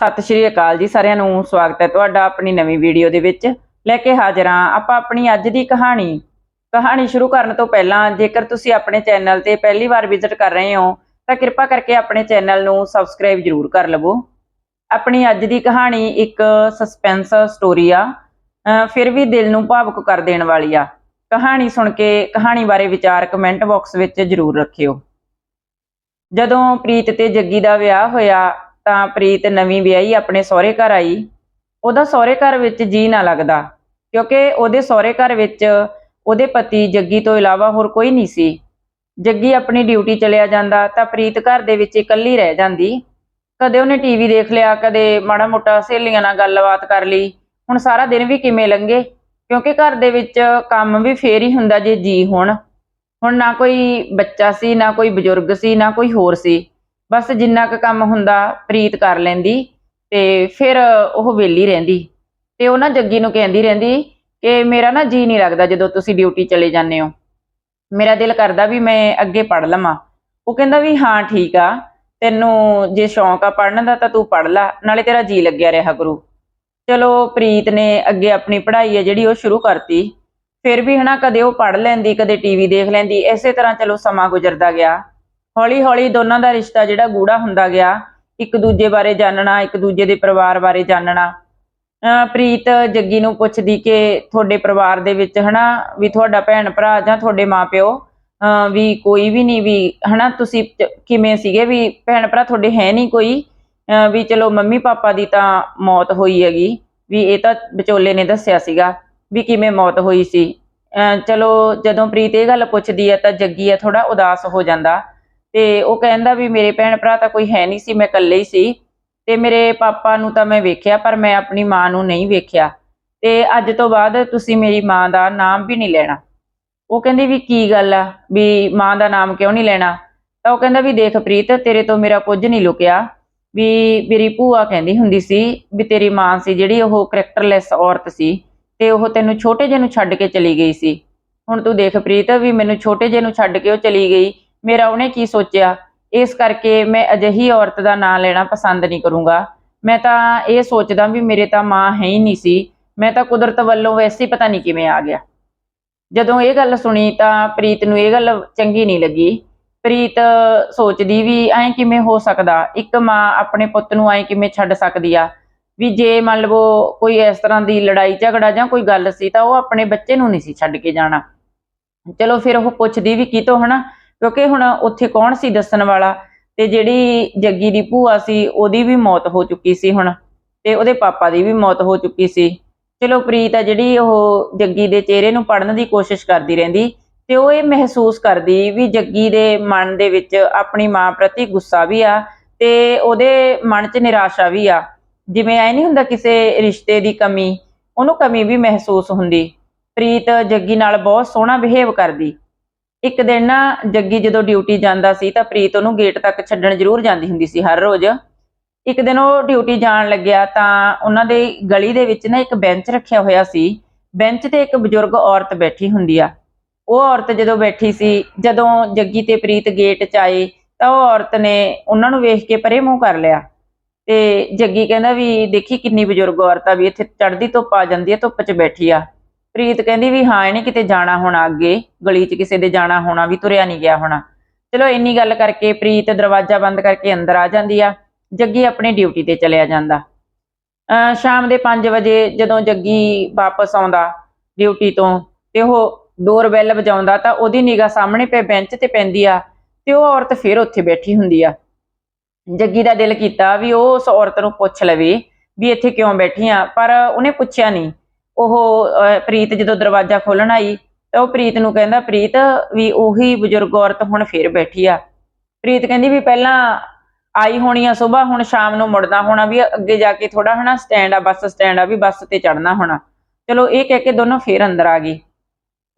ਸਤਿ ਸ਼੍ਰੀ ਅਕਾਲ ਜੀ ਸਾਰਿਆਂ ਨੂੰ, ਸਵਾਗਤ ਹੈ ਤੁਹਾਡਾ ਆਪਣੀ ਨਵੀਂ ਵੀਡੀਓ ਦੇ ਵਿੱਚ। ਲੈ ਕੇ ਹਾਜ਼ਰ ਹਾਂ ਆਪਾਂ ਆਪਣੀ ਅੱਜ ਦੀ ਕਹਾਣੀ। ਕਹਾਣੀ ਸ਼ੁਰੂ ਕਰਨ ਤੋਂ ਪਹਿਲਾਂ ਜੇਕਰ ਤੁਸੀਂ ਆਪਣੇ ਚੈਨਲ ਤੇ ਪਹਿਲੀ ਵਾਰ ਵਿਜ਼ਿਟ ਕਰ ਰਹੇ ਹੋ, ਤਾਂ ਕਿਰਪਾ ਕਰਕੇ ਆਪਣੇ ਚੈਨਲ ਨੂੰ ਸਬਸਕ੍ਰਾਈਬ ਜ਼ਰੂਰ ਕਰ ਲਵੋ। ਆਪਣੀ ਅੱਜ ਦੀ ਕਹਾਣੀ ਇੱਕ ਸਸਪੈਂਸ ਸਟੋਰੀ ਆ। ਫਿਰ ਵੀ ਦਿਲ ਨੂੰ ਭਾਵੁਕ ਕਰ ਦੇਣ ਵਾਲੀ ਆ। ਕਹਾਣੀ ਸੁਣ ਕੇ ਕਹਾਣੀ ਬਾਰੇ ਵਿਚਾਰ ਕਮੈਂਟ ਬਾਕਸ ਵਿੱਚ ਜ਼ਰੂਰ ਰੱਖਿਓ। ਜਦੋਂ ਪ੍ਰੀਤ ਤੇ ਜੱਗੀ ਦਾ ਵਿਆਹ ਹੋਇਆ ਤਾਂ ਪ੍ਰੀਤ ਨਵੀਂ ਵਿਆਹੀ ਆਪਣੇ ਸਹੁਰੇ ਘਰ ਆਈ। ਉਹਦਾ ਸਹੁਰੇ ਘਰ ਵਿੱਚ ਜੀ ਨਾ ਲੱਗਦਾ, ਕਿਉਂਕਿ ਉਹਦੇ ਸਹੁਰੇ ਘਰ ਵਿੱਚ ਉਹਦੇ ਪਤੀ ਜੱਗੀ ਤੋਂ ਇਲਾਵਾ ਹੋਰ ਕੋਈ ਨਹੀਂ ਸੀ। ਜੱਗੀ ਆਪਣੀ ਡਿਊਟੀ ਚਲਿਆ ਜਾਂਦਾ ਤਾਂ ਪ੍ਰੀਤ ਘਰ ਦੇ ਵਿੱਚ ਇਕੱਲੀ ਰਹਿ ਜਾਂਦੀ। ਕਦੇ ਉਹਨੇ ਟੀਵੀ ਦੇਖ ਲਿਆ, ਕਦੇ ਮਾੜਾ ਮੋਟਾ ਸਹੇਲੀਆਂ ਨਾਲ ਗੱਲਬਾਤ ਕਰ ਲਈ। ਹੁਣ ਸਾਰਾ ਦਿਨ ਵੀ ਕਿਵੇਂ ਲੰਘੇ? ਕਿਉਂਕਿ ਘਰ ਦੇ ਵਿੱਚ ਕੰਮ ਵੀ ਫੇਰ ਹੀ ਹੁੰਦਾ ਜੇ ਜੀ ਹੋਣ। ਹੁਣ ਨਾ ਕੋਈ ਬੱਚਾ ਸੀ, ਨਾ ਕੋਈ ਬਜ਼ੁਰਗ ਸੀ, ਨਾ ਕੋਈ ਹੋਰ ਸੀ। ਬਸ ਜਿੰਨਾ ਕੁ ਕੰਮ ਹੁੰਦਾ ਪ੍ਰੀਤ ਕਰ ਲੈਂਦੀ ਤੇ ਫਿਰ ਉਹ ਵਿਹਲੀ ਰਹਿੰਦੀ ਤੇ ਉਹ ਨਾ ਜੱਗੀ ਨੂੰ ਕਹਿੰਦੀ ਰਹਿੰਦੀ ਕਿ ਮੇਰਾ ਨਾ ਜੀ ਨਹੀਂ ਲੱਗਦਾ ਜਦੋਂ ਤੁਸੀਂ ਡਿਊਟੀ ਚਲੇ ਜਾਂਦੇ ਹੋ। ਮੇਰਾ ਦਿਲ ਕਰਦਾ ਵੀ ਮੈਂ ਅੱਗੇ ਪੜ੍ਹ ਲਵਾਂ। ਉਹ ਕਹਿੰਦਾ ਵੀ ਹਾਂ, ਠੀਕ ਆ। ਤੈਨੂੰ ਜੇ ਸ਼ੌਂਕ ਆ ਪੜ੍ਹਨ ਦਾ ਤਾਂ ਤੂੰ ਪੜ੍ਹ ਲੈ, ਨਾਲੇ ਤੇਰਾ ਜੀ ਲੱਗਿਆ ਰਿਹਾ ਗੁਰੂ ਚਲੋ ਪ੍ਰੀਤ ਨੇ ਅੱਗੇ ਆਪਣੀ ਪੜ੍ਹਾਈ ਹੈ ਜਿਹੜੀ ਉਹ ਸ਼ੁਰੂ ਕਰਤੀ। ਫਿਰ ਵੀ ਹਨਾ ਕਦੇ ਉਹ ਪੜ੍ਹ ਲੈਂਦੀ, ਕਦੇ ਟੀਵੀ ਦੇਖ ਲੈਂਦੀ, ਇਸੇ ਤਰ੍ਹਾਂ ਚਲੋ ਸਮਾਂ ਗੁਜ਼ਰਦਾ ਗਿਆ। ਹੌਲੀ ਹੌਲੀ ਦੋਨਾਂ ਦਾ ਰਿਸ਼ਤਾ ਜਿਹੜਾ ਗੂੜਾ ਹੁੰਦਾ ਗਿਆ। ਇੱਕ ਦੂਜੇ ਬਾਰੇ ਜਾਣਨਾ ਇੱਕ ਦੂਜੇ ਦੇ ਪਰਿਵਾਰ ਬਾਰੇ ਜਾਣਨਾ ਅਹ ਪ੍ਰੀਤ ਜੱਗੀ ਨੂੰ ਪੁੱਛਦੀ ਕਿ ਤੁਹਾਡੇ ਪਰਿਵਾਰ ਦੇ ਵਿੱਚ ਹਨਾ ਵੀ ਤੁਹਾਡਾ ਭੈਣ ਭਰਾ ਜਾਂ ਤੁਹਾਡੇ ਮਾਪਿਓ, ਅਹ ਵੀ ਕੋਈ ਵੀ ਨਹੀਂ, ਵੀ ਹਨਾ ਤੁਸੀਂ ਕਿਵੇਂ ਸੀਗੇ? ਵੀ ਭੈਣ ਭਰਾ ਤੁਹਾਡੇ ਹੈ ਨਹੀਂ ਕੋਈ, ਅਹ ਵੀ ਚਲੋ ਮੰਮੀ ਪਾਪਾ ਦੀ ਤਾਂ ਮੌਤ ਹੋਈ ਹੈਗੀ, ਵੀ ਇਹ ਤਾਂ ਵਿਚੋਲੇ ਨੇ ਦੱਸਿਆ ਸੀਗਾ ਵੀ ਕਿਵੇਂ ਮੌਤ ਹੋਈ ਸੀ। ਅਹ ਚਲੋ ਜਦੋਂ ਪ੍ਰੀਤ ਇਹ ਗੱਲ ਪੁੱਛਦੀ ਹੈ ਤਾਂ ਜੱਗੀ ਆ ਥੋੜਾ ਉਦਾਸ ਹੋ ਜਾਂਦਾ। ਤੇ ਉਹ ਕਹਿੰਦਾ ਵੀ ਮੇਰੇ ਭੈਣ ਭਰਾ ਤਾਂ ਕੋਈ ਹੈ ਨਹੀਂ ਸੀ, ਮੈਂ ਇਕੱਲੇ ਹੀ ਸੀ ਤੇ ਮੇਰੇ ਪਾਪਾ ਨੂੰ ਤਾਂ ਮੈਂ ਵੇਖਿਆ, ਪਰ ਮੈਂ ਆਪਣੀ ਮਾਂ ਨੂੰ ਨਹੀਂ ਵੇਖਿਆ। ਤੇ ਅੱਜ ਤੋਂ ਬਾਅਦ ਤੁਸੀਂ ਮੇਰੀ ਮਾਂ ਦਾ ਨਾਮ ਵੀ ਨਹੀਂ ਲੈਣਾ। ਉਹ ਕਹਿੰਦੀ ਵੀ ਕੀ ਗੱਲ ਆ? ਵੀ ਮਾਂ ਦਾ ਨਾਮ ਕਿਉਂ ਨਹੀਂ ਲੈਣਾ? ਤਾਂ ਉਹ ਕਹਿੰਦਾ ਵੀ ਦੇਖ ਪ੍ਰੀਤ, ਤੇਰੇ ਤੋਂ ਮੇਰਾ ਕੁਝ ਨਹੀਂ ਲੁਕਿਆ। ਵੀ ਮੇਰੀ ਭੂਆ ਕਹਿੰਦੀ ਹੁੰਦੀ ਸੀ ਵੀ ਤੇਰੀ ਮਾਂ ਸੀ ਜਿਹੜੀ ਉਹ ਕਰੈਕਟਰਲੈਸ ਔਰਤ ਸੀ ਤੇ ਉਹ ਤੈਨੂੰ ਛੋਟੇ ਜਿਹੇ ਨੂੰ ਛੱਡ ਕੇ ਚਲੀ ਗਈ ਸੀ। ਹੁਣ ਤੂੰ ਦੇਖ ਪ੍ਰੀਤ ਵੀ ਮੈਨੂੰ ਛੋਟੇ ਜਿਹੇ ਨੂੰ ਛੱਡ ਕੇ ਉਹ ਚਲੀ ਗਈ ਮੇਰਾ ਉਹਨੇ ਕੀ ਸੋਚਿਆ? ਇਸ ਕਰਕੇ ਮੈਂ ਅਜਿਹੀ ਔਰਤ ਦਾ ਨਾਂ ਲੈਣਾ ਪਸੰਦ ਨਹੀਂ ਕਰੂੰਗਾ। ਮੈਂ ਤਾਂ ਇਹ ਸੋਚਦਾ ਵੀ ਮੇਰੇ ਤਾਂ ਮਾਂ ਹੈ ਹੀ ਨਹੀਂ ਸੀ। ਮੈਂ ਤਾਂ ਕੁਦਰਤ ਵੱਲੋਂ ਵੈਸੇ ਹੀ ਪਤਾ ਨਹੀਂ ਕਿਵੇਂ ਆ ਗਿਆ। ਜਦੋਂ ਇਹ ਗੱਲ ਸੁਣੀ ਤਾਂ ਪ੍ਰੀਤ ਨੂੰ ਇਹ ਗੱਲ ਚੰਗੀ ਨਹੀਂ ਲੱਗੀ। ਪ੍ਰੀਤ ਸੋਚਦੀ ਵੀ ਐਂ ਕਿਵੇਂ ਹੋ ਸਕਦਾ? ਇੱਕ ਮਾਂ ਆਪਣੇ ਪੁੱਤ ਨੂੰ ਐਂ ਕਿਵੇਂ ਛੱਡ ਸਕਦੀ ਆ? ਵੀ ਜੇ ਮੰਨ ਲਵੋ ਕੋਈ ਇਸ ਤਰ੍ਹਾਂ ਦੀ ਲੜਾਈ ਝਗੜਾ ਜਾਂ ਕੋਈ ਗੱਲ ਸੀ ਤਾਂ ਉਹ ਆਪਣੇ ਬੱਚੇ ਨੂੰ ਨਹੀਂ ਸੀ ਛੱਡ ਕੇ ਜਾਣਾ। ਚਲੋ ਫਿਰ ਉਹ ਪੁੱਛਦੀ ਵੀ ਕੀ ਤੋਂ ਹਨਾ? ਕਿਉਂਕਿ ਹੁਣ ਉੱਥੇ ਕੌਣ ਸੀ ਦੱਸਣ ਵਾਲਾ? ਤੇ ਜਿਹੜੀ ਜੱਗੀ ਦੀ ਭੂਆ ਸੀ, ਉਹਦੀ ਵੀ ਮੌਤ ਹੋ ਚੁੱਕੀ ਸੀ ਹੁਣ। ਤੇ ਉਹਦੇ ਪਾਪਾ ਦੀ ਵੀ ਮੌਤ ਹੋ ਚੁੱਕੀ ਸੀ। ਚਲੋ ਪ੍ਰੀਤ ਆ ਜਿਹੜੀ ਉਹ ਜੱਗੀ ਦੇ ਚਿਹਰੇ ਨੂੰ ਪੜਨ ਦੀ ਕੋਸ਼ਿਸ਼ ਕਰਦੀ ਰਹਿੰਦੀ, ਤੇ ਉਹ ਇਹ ਮਹਿਸੂਸ ਕਰਦੀ ਵੀ ਜੱਗੀ ਦੇ ਮਨ ਦੇ ਵਿੱਚ ਆਪਣੀ ਮਾਂ ਪ੍ਰਤੀ ਗੁੱਸਾ ਵੀ ਆ ਤੇ ਉਹਦੇ ਮਨ 'ਚ ਨਿਰਾਸ਼ਾ ਵੀ ਆ। ਜਿਵੇਂ ਐ ਨਹੀਂ ਹੁੰਦਾ ਕਿਸੇ ਰਿਸ਼ਤੇ ਦੀ ਕਮੀ, ਉਹਨੂੰ ਕਮੀ ਵੀ ਮਹਿਸੂਸ ਹੁੰਦੀ। ਪ੍ਰੀਤ ਜੱਗੀ ਨਾਲ ਬਹੁਤ ਸੋਹਣਾ ਬਿਹੇਵ ਕਰਦੀ। ਇੱਕ ਦਿਨ ਨਾ ਜੱਗੀ ਜਦੋਂ ਡਿਊਟੀ ਜਾਂਦਾ ਸੀ ਤਾਂ ਪ੍ਰੀਤ ਉਹਨੂੰ ਗੇਟ ਤੱਕ ਛੱਡਣ ਜ਼ਰੂਰ ਜਾਂਦੀ ਹੁੰਦੀ ਸੀ ਹਰ ਰੋਜ਼। ਇੱਕ ਦਿਨ ਉਹ ਡਿਊਟੀ ਜਾਣ ਲੱਗਿਆ ਤਾਂ ਉਹਨਾਂ ਦੇ ਗਲੀ ਦੇ ਵਿੱਚ ਨਾ ਇੱਕ ਬੈਂਚ ਰੱਖਿਆ ਹੋਇਆ ਸੀ। ਬੈਂਚ ਤੇ ਇੱਕ ਬਜ਼ੁਰਗ ਔਰਤ ਬੈਠੀ ਹੁੰਦੀ ਆ। ਉਹ ਔਰਤ ਜਦੋਂ ਬੈਠੀ ਸੀ, ਜਦੋਂ ਜੱਗੀ ਤੇ ਪ੍ਰੀਤ ਗੇਟ 'ਚ ਆਏ ਤਾਂ ਉਹ ਔਰਤ ਨੇ ਉਹਨਾਂ ਨੂੰ ਵੇਖ ਕੇ ਪਰੇ ਮੂੰਹ ਕਰ ਲਿਆ। ਤੇ ਜੱਗੀ ਕਹਿੰਦਾ ਵੀ ਦੇਖੀ ਕਿੰਨੀ ਬਜ਼ੁਰਗ ਔਰਤ ਆ ਵੀ ਇੱਥੇ ਚੜ੍ਹਦੀ ਧੁੱਪ ਆ ਜਾਂਦੀ ਹੈ ਧੁੱਪ 'ਚ ਬੈਠੀ ਆ। ਪ੍ਰੀਤ ਕਹਿੰਦੀ ਵੀ ਹਾਂ, ਇਹਨੇ ਕਿਤੇ ਜਾਣਾ ਹੋਣਾ ਅੱਗੇ, ਗਲੀ 'ਚ ਕਿਸੇ ਦੇ ਜਾਣਾ ਹੋਣਾ, ਵੀ ਤੁਰਿਆ ਨਹੀਂ ਗਿਆ ਹੋਣਾ। ਚਲੋ ਇੰਨੀ ਗੱਲ ਕਰਕੇ ਪ੍ਰੀਤ ਦਰਵਾਜ਼ਾ ਬੰਦ ਕਰਕੇ ਅੰਦਰ ਆ ਜਾਂਦੀ ਆ, ਜੱਗੀ ਆਪਣੀ ਡਿਊਟੀ ਤੇ ਚਲਿਆ ਜਾਂਦਾ। ਅਹ ਸ਼ਾਮ ਦੇ 5 ਵਜੇ ਜਦੋਂ ਜੱਗੀ ਵਾਪਸ ਆਉਂਦਾ ਡਿਊਟੀ ਤੋਂ, ਤੇ ਉਹ ਡੋਰ ਬੈਲ ਵਜਾਉਂਦਾ ਤਾਂ ਉਹਦੀ ਨਿਗਾਹ ਸਾਹਮਣੇ ਪਏ ਬੈਂਚ ਤੇ ਪੈਂਦੀ ਆ, ਤੇ ਉਹ ਔਰਤ ਫਿਰ ਉੱਥੇ ਬੈਠੀ ਹੁੰਦੀ ਆ। ਜੱਗੀ ਦਾ ਦਿਲ ਕੀਤਾ ਵੀ ਉਹ ਉਸ ਔਰਤ ਨੂੰ ਪੁੱਛ ਲਵੇ ਵੀ ਇੱਥੇ ਕਿਉਂ ਬੈਠੀ ਆ, ਪਰ ਉਹਨੇ ਪੁੱਛਿਆ ਨਹੀਂ ਉਹ ਪ੍ਰੀਤ ਜਦੋਂ ਦਰਵਾਜ਼ਾ ਖੋਲਣ ਆਈ ਤਾਂ ਉਹ ਪ੍ਰੀਤ ਨੂੰ ਕਹਿੰਦਾ, ਪ੍ਰੀਤ, ਵੀ ਉਹੀ ਬਜ਼ੁਰਗ ਔਰਤ ਹੁਣ ਫੇਰ ਬੈਠੀ ਆ। ਪ੍ਰੀਤ ਕਹਿੰਦੀ ਵੀ ਪਹਿਲਾਂ ਆਈ ਹੋਣੀ ਆ ਸਵੇਰ, ਹੁਣ ਸ਼ਾਮ ਨੂੰ ਮੁੜਨਾ ਹੋਣਾ ਵੀ ਅੱਗੇ ਜਾ ਕੇ ਥੋੜਾ ਹਨਾ ਸਟੈਂਡ ਆ, ਬੱਸ ਸਟੈਂਡ ਆ ਵੀ ਬੱਸ ਤੇ ਚੜਨਾ ਹੋਣਾ। ਚਲੋ ਇਹ ਕਹਿ ਕੇ ਦੋਨੋਂ ਫੇਰ ਅੰਦਰ ਆ ਗਈ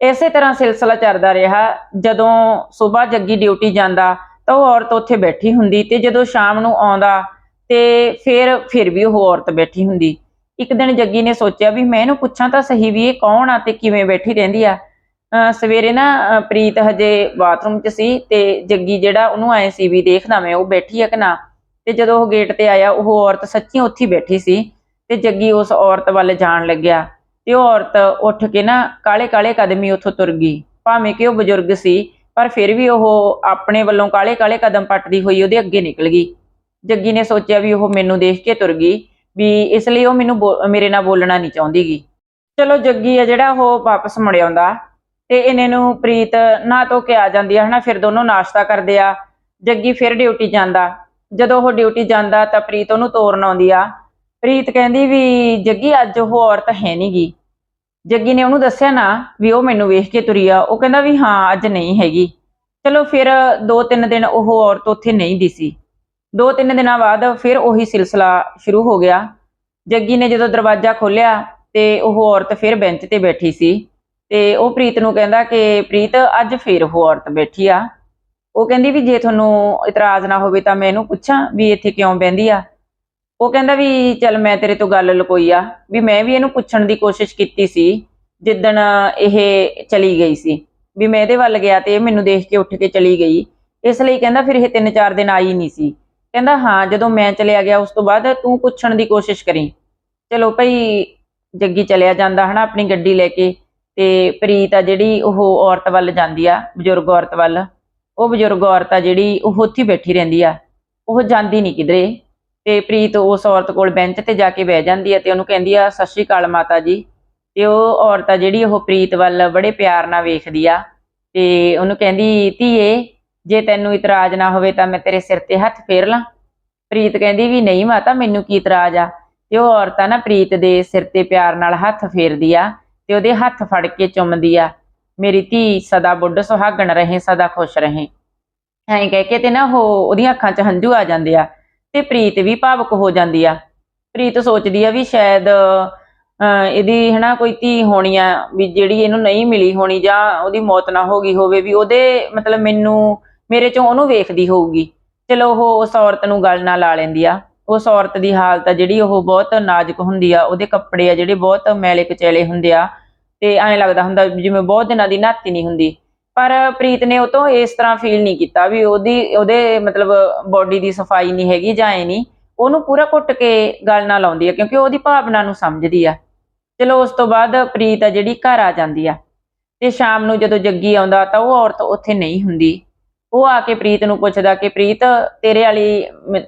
ਇਸੇ ਤਰ੍ਹਾਂ ਸਿਲਸਿਲਾ ਚੱਲਦਾ ਰਿਹਾ। ਜਦੋਂ ਸਵੇਰ ਜੱਗੀ ਡਿਊਟੀ ਜਾਂਦਾ ਤਾਂ ਉਹ ਔਰਤ ਉੱਥੇ ਬੈਠੀ ਹੁੰਦੀ ਤੇ ਜਦੋਂ ਸ਼ਾਮ ਨੂੰ ਆਉਂਦਾ ਤੇ ਫਿਰ ਫਿਰ ਵੀ ਉਹ ਔਰਤ ਬੈਠੀ ਹੁੰਦੀ। ਇੱਕ ਦਿਨ ਜੱਗੀ ਨੇ ਸੋਚਿਆ ਵੀ ਮੈਂ ਇਹਨੂੰ ਪੁੱਛਾਂ ਤਾਂ ਸਹੀ ਵੀ ਇਹ ਕੌਣ ਆ ਤੇ ਕਿਵੇਂ ਬੈਠੀ ਰਹਿੰਦੀ ਆ। ਸਵੇਰੇ ਨਾ ਪ੍ਰੀਤ ਹਜੇ ਬਾਥਰੂਮ 'ਚ ਸੀ ਤੇ ਜੱਗੀ ਜਿਹੜਾ ਉਹਨੂੰ ਆਏ ਸੀ ਵੀ ਦੇਖਦਾ ਮੈਂ ਉਹ ਬੈਠੀ ਆ ਕਿ ਨਾ। ਤੇ ਜਦੋਂ ਉਹ ਗੇਟ ਤੇ ਆਇਆ, ਉਹ ਔਰਤ ਸੱਚੀ ਉੱਥੇ ਬੈਠੀ ਸੀ ਤੇ ਜੱਗੀ ਉਸ ਔਰਤ ਵੱਲ ਜਾਣ ਲੱਗਿਆ। ਤੇ ਉਹ ਔਰਤ ਉੱਠ ਕੇ ਨਾ ਕਾਲੇ ਕਾਲੇ ਕਦਮੀ ਉੱਥੋਂ ਤੁਰ ਗਈ। ਭਾਵੇਂ ਕਿ ਉਹ ਬਜ਼ੁਰਗ ਸੀ, ਪਰ ਫਿਰ ਵੀ ਉਹ ਆਪਣੇ ਵੱਲੋਂ ਕਾਲੇ ਕਾਲੇ ਕਦਮ ਪੱਟਦੀ ਹੋਈ ਉਹਦੇ ਅੱਗੇ ਨਿਕਲ ਗਈ। ਜੱਗੀ ਨੇ ਸੋਚਿਆ ਵੀ ਉਹ ਮੈਨੂੰ ਦੇਖ ਕੇ ਤੁਰ ਗਈ। ਵੀ ਇਸ ਲਈ ਉਹ ਮੈਨੂੰ ਬੋ- ਮੇਰੇ ਨਾਲ ਬੋਲਣਾ ਨਹੀਂ ਚਾਹੁੰਦੀਗੀ। ਚਲੋ ਜੱਗੀ ਆ ਜਿਹੜਾ ਉਹ ਵਾਪਸ ਮੁੜ ਆਉਂਦਾ ਤੇ ਇਹਨੇ ਨੂੰ ਪ੍ਰੀਤ ਨਾ ਧੋ ਕੇ ਆ ਜਾਂਦੀ ਆ, ਹਨਾ, ਫਿਰ ਦੋਨੋਂ ਨਾਸ਼ਤਾ ਕਰਦੇ ਆ। ਜੱਗੀ ਫਿਰ ਡਿਊਟੀ ਜਾਂਦਾ। ਜਦੋਂ ਉਹ ਡਿਊਟੀ ਜਾਂਦਾ ਤਾਂ ਪ੍ਰੀਤ ਉਹਨੂੰ ਤੋਰਨ ਆਉਂਦੀ ਆ। ਪ੍ਰੀਤ ਕਹਿੰਦੀ ਵੀ ਜੱਗੀ, ਅੱਜ ਉਹ ਔਰਤ ਹੈ ਨਹੀਂਗੀ ਜੱਗੀ ਨੇ ਉਹਨੂੰ ਦੱਸਿਆ ਨਾ ਵੀ ਉਹ ਮੈਨੂੰ ਵੇਖ ਕੇ ਤੁਰੀ ਆ। ਉਹ ਕਹਿੰਦਾ ਵੀ ਹਾਂ, ਅੱਜ ਨਹੀਂ ਹੈਗੀ। ਚਲੋ ਫਿਰ ਦੋ ਤਿੰਨ ਦਿਨ ਉਹ ਔਰਤ ਉੱਥੇ ਨਹੀਂ ਦਿਸੀ। ਦੋ ਤਿੰਨ ਦਿਨਾਂ ਬਾਅਦ ਫਿਰ ਉਹੀ ਸਿਲਸਿਲਾ ਸ਼ੁਰੂ ਹੋ ਗਿਆ। ਜੱਗੀ ਨੇ ਜਦੋਂ ਦਰਵਾਜ਼ਾ ਖੋਲ੍ਹਿਆ ਤੇ ਉਹ ਔਰਤ ਫਿਰ ਬੈਂਚ ਤੇ ਬੈਠੀ ਸੀ ਤੇ ਉਹ ਪ੍ਰੀਤ ਨੂੰ ਕਹਿੰਦਾ ਕਿ ਪ੍ਰੀਤ, ਅੱਜ ਫਿਰ ਉਹ ਔਰਤ ਬੈਠੀ ਆ। ਉਹ ਕਹਿੰਦੀ ਵੀ ਜੇ ਤੁਹਾਨੂੰ ਇਤਰਾਜ਼ ਨਾ ਹੋਵੇ ਤਾਂ ਮੈਂ ਇਹਨੂੰ ਪੁੱਛਾਂ ਵੀ ਇੱਥੇ ਕਿਉਂ ਬਹਿੰਦੀ ਆ। ਉਹ ਕਹਿੰਦਾ ਵੀ ਚੱਲ ਮੈਂ ਤੇਰੇ ਤੋਂ ਗੱਲ ਲੁਕੋਈ ਆ ਵੀ ਮੈਂ ਵੀ ਇਹਨੂੰ ਪੁੱਛਣ ਦੀ ਕੋਸ਼ਿਸ਼ ਕੀਤੀ ਸੀ ਜਿੱਦਣ ਇਹ ਚਲੀ ਗਈ ਸੀ ਵੀ ਮੈਂ ਇਹਦੇ ਵੱਲ ਗਿਆ ਤੇ ਇਹ ਮੈਨੂੰ ਦੇਖ ਕੇ ਉੱਠ ਕੇ ਚਲੀ ਗਈ। ਇਸ ਲਈ ਕਹਿੰਦਾ ਫਿਰ ਇਹ ਤਿੰਨ ਚਾਰ ਦਿਨ ਆਈ ਨਹੀਂ ਸੀ। ਕਹਿੰਦਾ, ਹਾਂ, ਜਦੋਂ ਮੈਂ ਚਲਿਆ ਗਿਆ, ਉਸ ਤੋਂ ਬਾਅਦ ਤੂੰ ਪੁੱਛਣ ਦੀ ਕੋਸ਼ਿਸ਼ ਕਰੀ। ਚਲੋ ਭਈ, ਜੱਗੀ ਚਲਿਆ ਜਾਂਦਾ ਹਨਾ ਆਪਣੀ ਗੱਡੀ ਲੈ ਕੇ ਤੇ ਪ੍ਰੀਤ ਆ ਜਿਹੜੀ ਉਹ ਔਰਤ ਵੱਲ ਜਾਂਦੀ ਆ, ਬਜ਼ੁਰਗ ਔਰਤ ਵੱਲ। ਉਹ ਬਜ਼ੁਰਗ ਔਰਤ ਆ ਜਿਹੜੀ ਉਹ ਉੱਥੇ ਬੈਠੀ ਰਹਿੰਦੀ ਆ। ਉਹ ਜਾਂਦੀ ਨਹੀਂ ਕਿਧਰੇ। ਤੇ ਪ੍ਰੀਤ ਉਸ ਔਰਤ ਕੋਲ ਬੈਂਚ ਤੇ ਜਾ ਕੇ ਬਹਿ ਜਾਂਦੀ ਆ ਤੇ ਉਹਨੂੰ ਕਹਿੰਦੀ ਆ, ਸਤਿ ਸ਼੍ਰੀ ਅਕਾਲ ਮਾਤਾ ਜੀ। ਤੇ ਉਹ ਔਰਤ ਆ ਜਿਹੜੀ ਉਹ ਪ੍ਰੀਤ ਵੱਲ ਬੜੇ ਪਿਆਰ ਨਾਲ ਵੇਖਦੀ ਆ ਤੇ ਉਹਨੂੰ ਕਹਿੰਦੀ, ਧੀਏ ਜੇ ਤੈਨੂੰ ਇਤਰਾਜ਼ ਨਾ ਹੋਵੇ ਤਾਂ ਮੈਂ ਤੇਰੇ ਸਿਰ ਤੇ ਹੱਥ ਫੇਰ ਲਾਂ। ਪ੍ਰੀਤ ਕਹਿੰਦੀ ਵੀ ਨਹੀਂ ਮਾਤਾ ਮੈਨੂੰ ਕੀ ਇਤਰਾਜ਼ ਆ? ਤੇ ਉਹ ਔਰਤ ਆ ਨਾ ਪ੍ਰੀਤ ਦੇ ਸਿਰ ਤੇ ਪਿਆਰ ਨਾਲ ਹੱਥ ਫੇਰਦੀ ਆ ਤੇ ਉਹਦੇ ਹੱਥ ਫੜ ਕੇ ਚੁੰਮਦੀ ਆ। ਮੇਰੀ ਧੀ ਸਦਾ ਬੁੱਢ ਸੁਹਾਗਣ ਰਹੇ ਸਦਾ ਖੁਸ਼ ਰਹੇ। ਐਂ ਕਹਿ ਕੇ ਤੇ ਨਾ ਉਹ ਉਹਦੀਆਂ ਅੱਖਾਂ 'ਚ ਹੰਝੂ ਆ ਜਾਂਦੇ ਆ ਤੇ ਪ੍ਰੀਤ ਵੀ ਭਾਵੁਕ ਹੋ ਜਾਂਦੀ ਆ। ਪ੍ਰੀਤ ਸੋਚਦੀ ਆ ਵੀ ਸ਼ਾਇਦ ਅਹ, ਇਹਦੀ ਹਨਾ ਕੋਈ ਧੀ ਹੋਣੀ ਆ ਵੀ ਜਿਹੜੀ ਇਹਨੂੰ ਨਹੀਂ ਮਿਲੀ ਹੋਣੀ ਜਾਂ ਉਹਦੀ ਮੌਤ ਨਾ ਹੋ ਗਈ ਹੋਵੇ ਵੀ ਉਹਦੇ ਮਤਲਬ ਮੈਨੂੰ ਮੇਰੇ ਚੋਂ ਉਹਨੂੰ ਵੇਖਦੀ ਹੋਊਗੀ। ਚਲੋ ਉਹ ਉਸ ਔਰਤ ਨੂੰ ਗੱਲ ਨਾਲ ਲਾ ਲੈਂਦੀ ਆ। ਉਸ ਔਰਤ ਦੀ ਹਾਲਤ ਆ ਜਿਹੜੀ ਉਹ ਬਹੁਤ ਨਾਜ਼ੁਕ ਹੁੰਦੀ ਆ। ਉਹਦੇ ਕੱਪੜੇ ਆ ਜਿਹੜੇ ਬਹੁਤ ਮੈਲੇ ਕਚੈਲੇ ਹੁੰਦੇ ਆ। ਤੇ ਐਂ ਲੱਗਦਾ ਹੁੰਦਾ ਜਿਵੇਂ ਬਹੁਤ ਦਿਨਾਂ ਦੀ ਨਹਾਤੀ ਨਹੀਂ ਹੁੰਦੀ। ਪਰ ਪ੍ਰੀਤ ਨੇ ਉਹ ਤੋਂ ਇਸ ਤਰ੍ਹਾਂ ਫੀਲ ਨਹੀਂ ਕੀਤਾ ਵੀ ਉਹਦੀ, ਉਹਦੇ ਮਤਲਬ ਬਾਡੀ ਦੀ ਸਫ਼ਾਈ ਨਹੀਂ ਹੈਗੀ ਜਾਂ ਐ ਨਹੀਂ। ਉਹਨੂੰ ਪੂਰਾ ਕੁੱਟ ਕੇ ਗੱਲ ਨਾਲ ਲਾਉਂਦੀ ਆ ਕਿਉਂਕਿ ਉਹਦੀ ਭਾਵਨਾ ਨੂੰ ਸਮਝਦੀ ਆ। ਚਲੋ ਉਸ ਤੋਂ ਬਾਅਦ ਪ੍ਰੀਤ ਆ ਜਿਹੜੀ ਘਰ ਆ ਜਾਂਦੀ ਆ। ਤੇ ਸ਼ਾਮ ਨੂੰ ਜਦੋਂ ਜੱਗੀ ਆਉਂਦਾ ਤਾਂ ਉਹ ਔਰਤ ਉੱਥੇ ਨਹੀਂ ਹੁੰਦੀ। ਉਹ ਆ ਕੇ ਪ੍ਰੀਤ ਨੂੰ ਪੁੱਛਦਾ ਕਿ ਪ੍ਰੀਤ, ਤੇਰੇ ਵਾਲੀ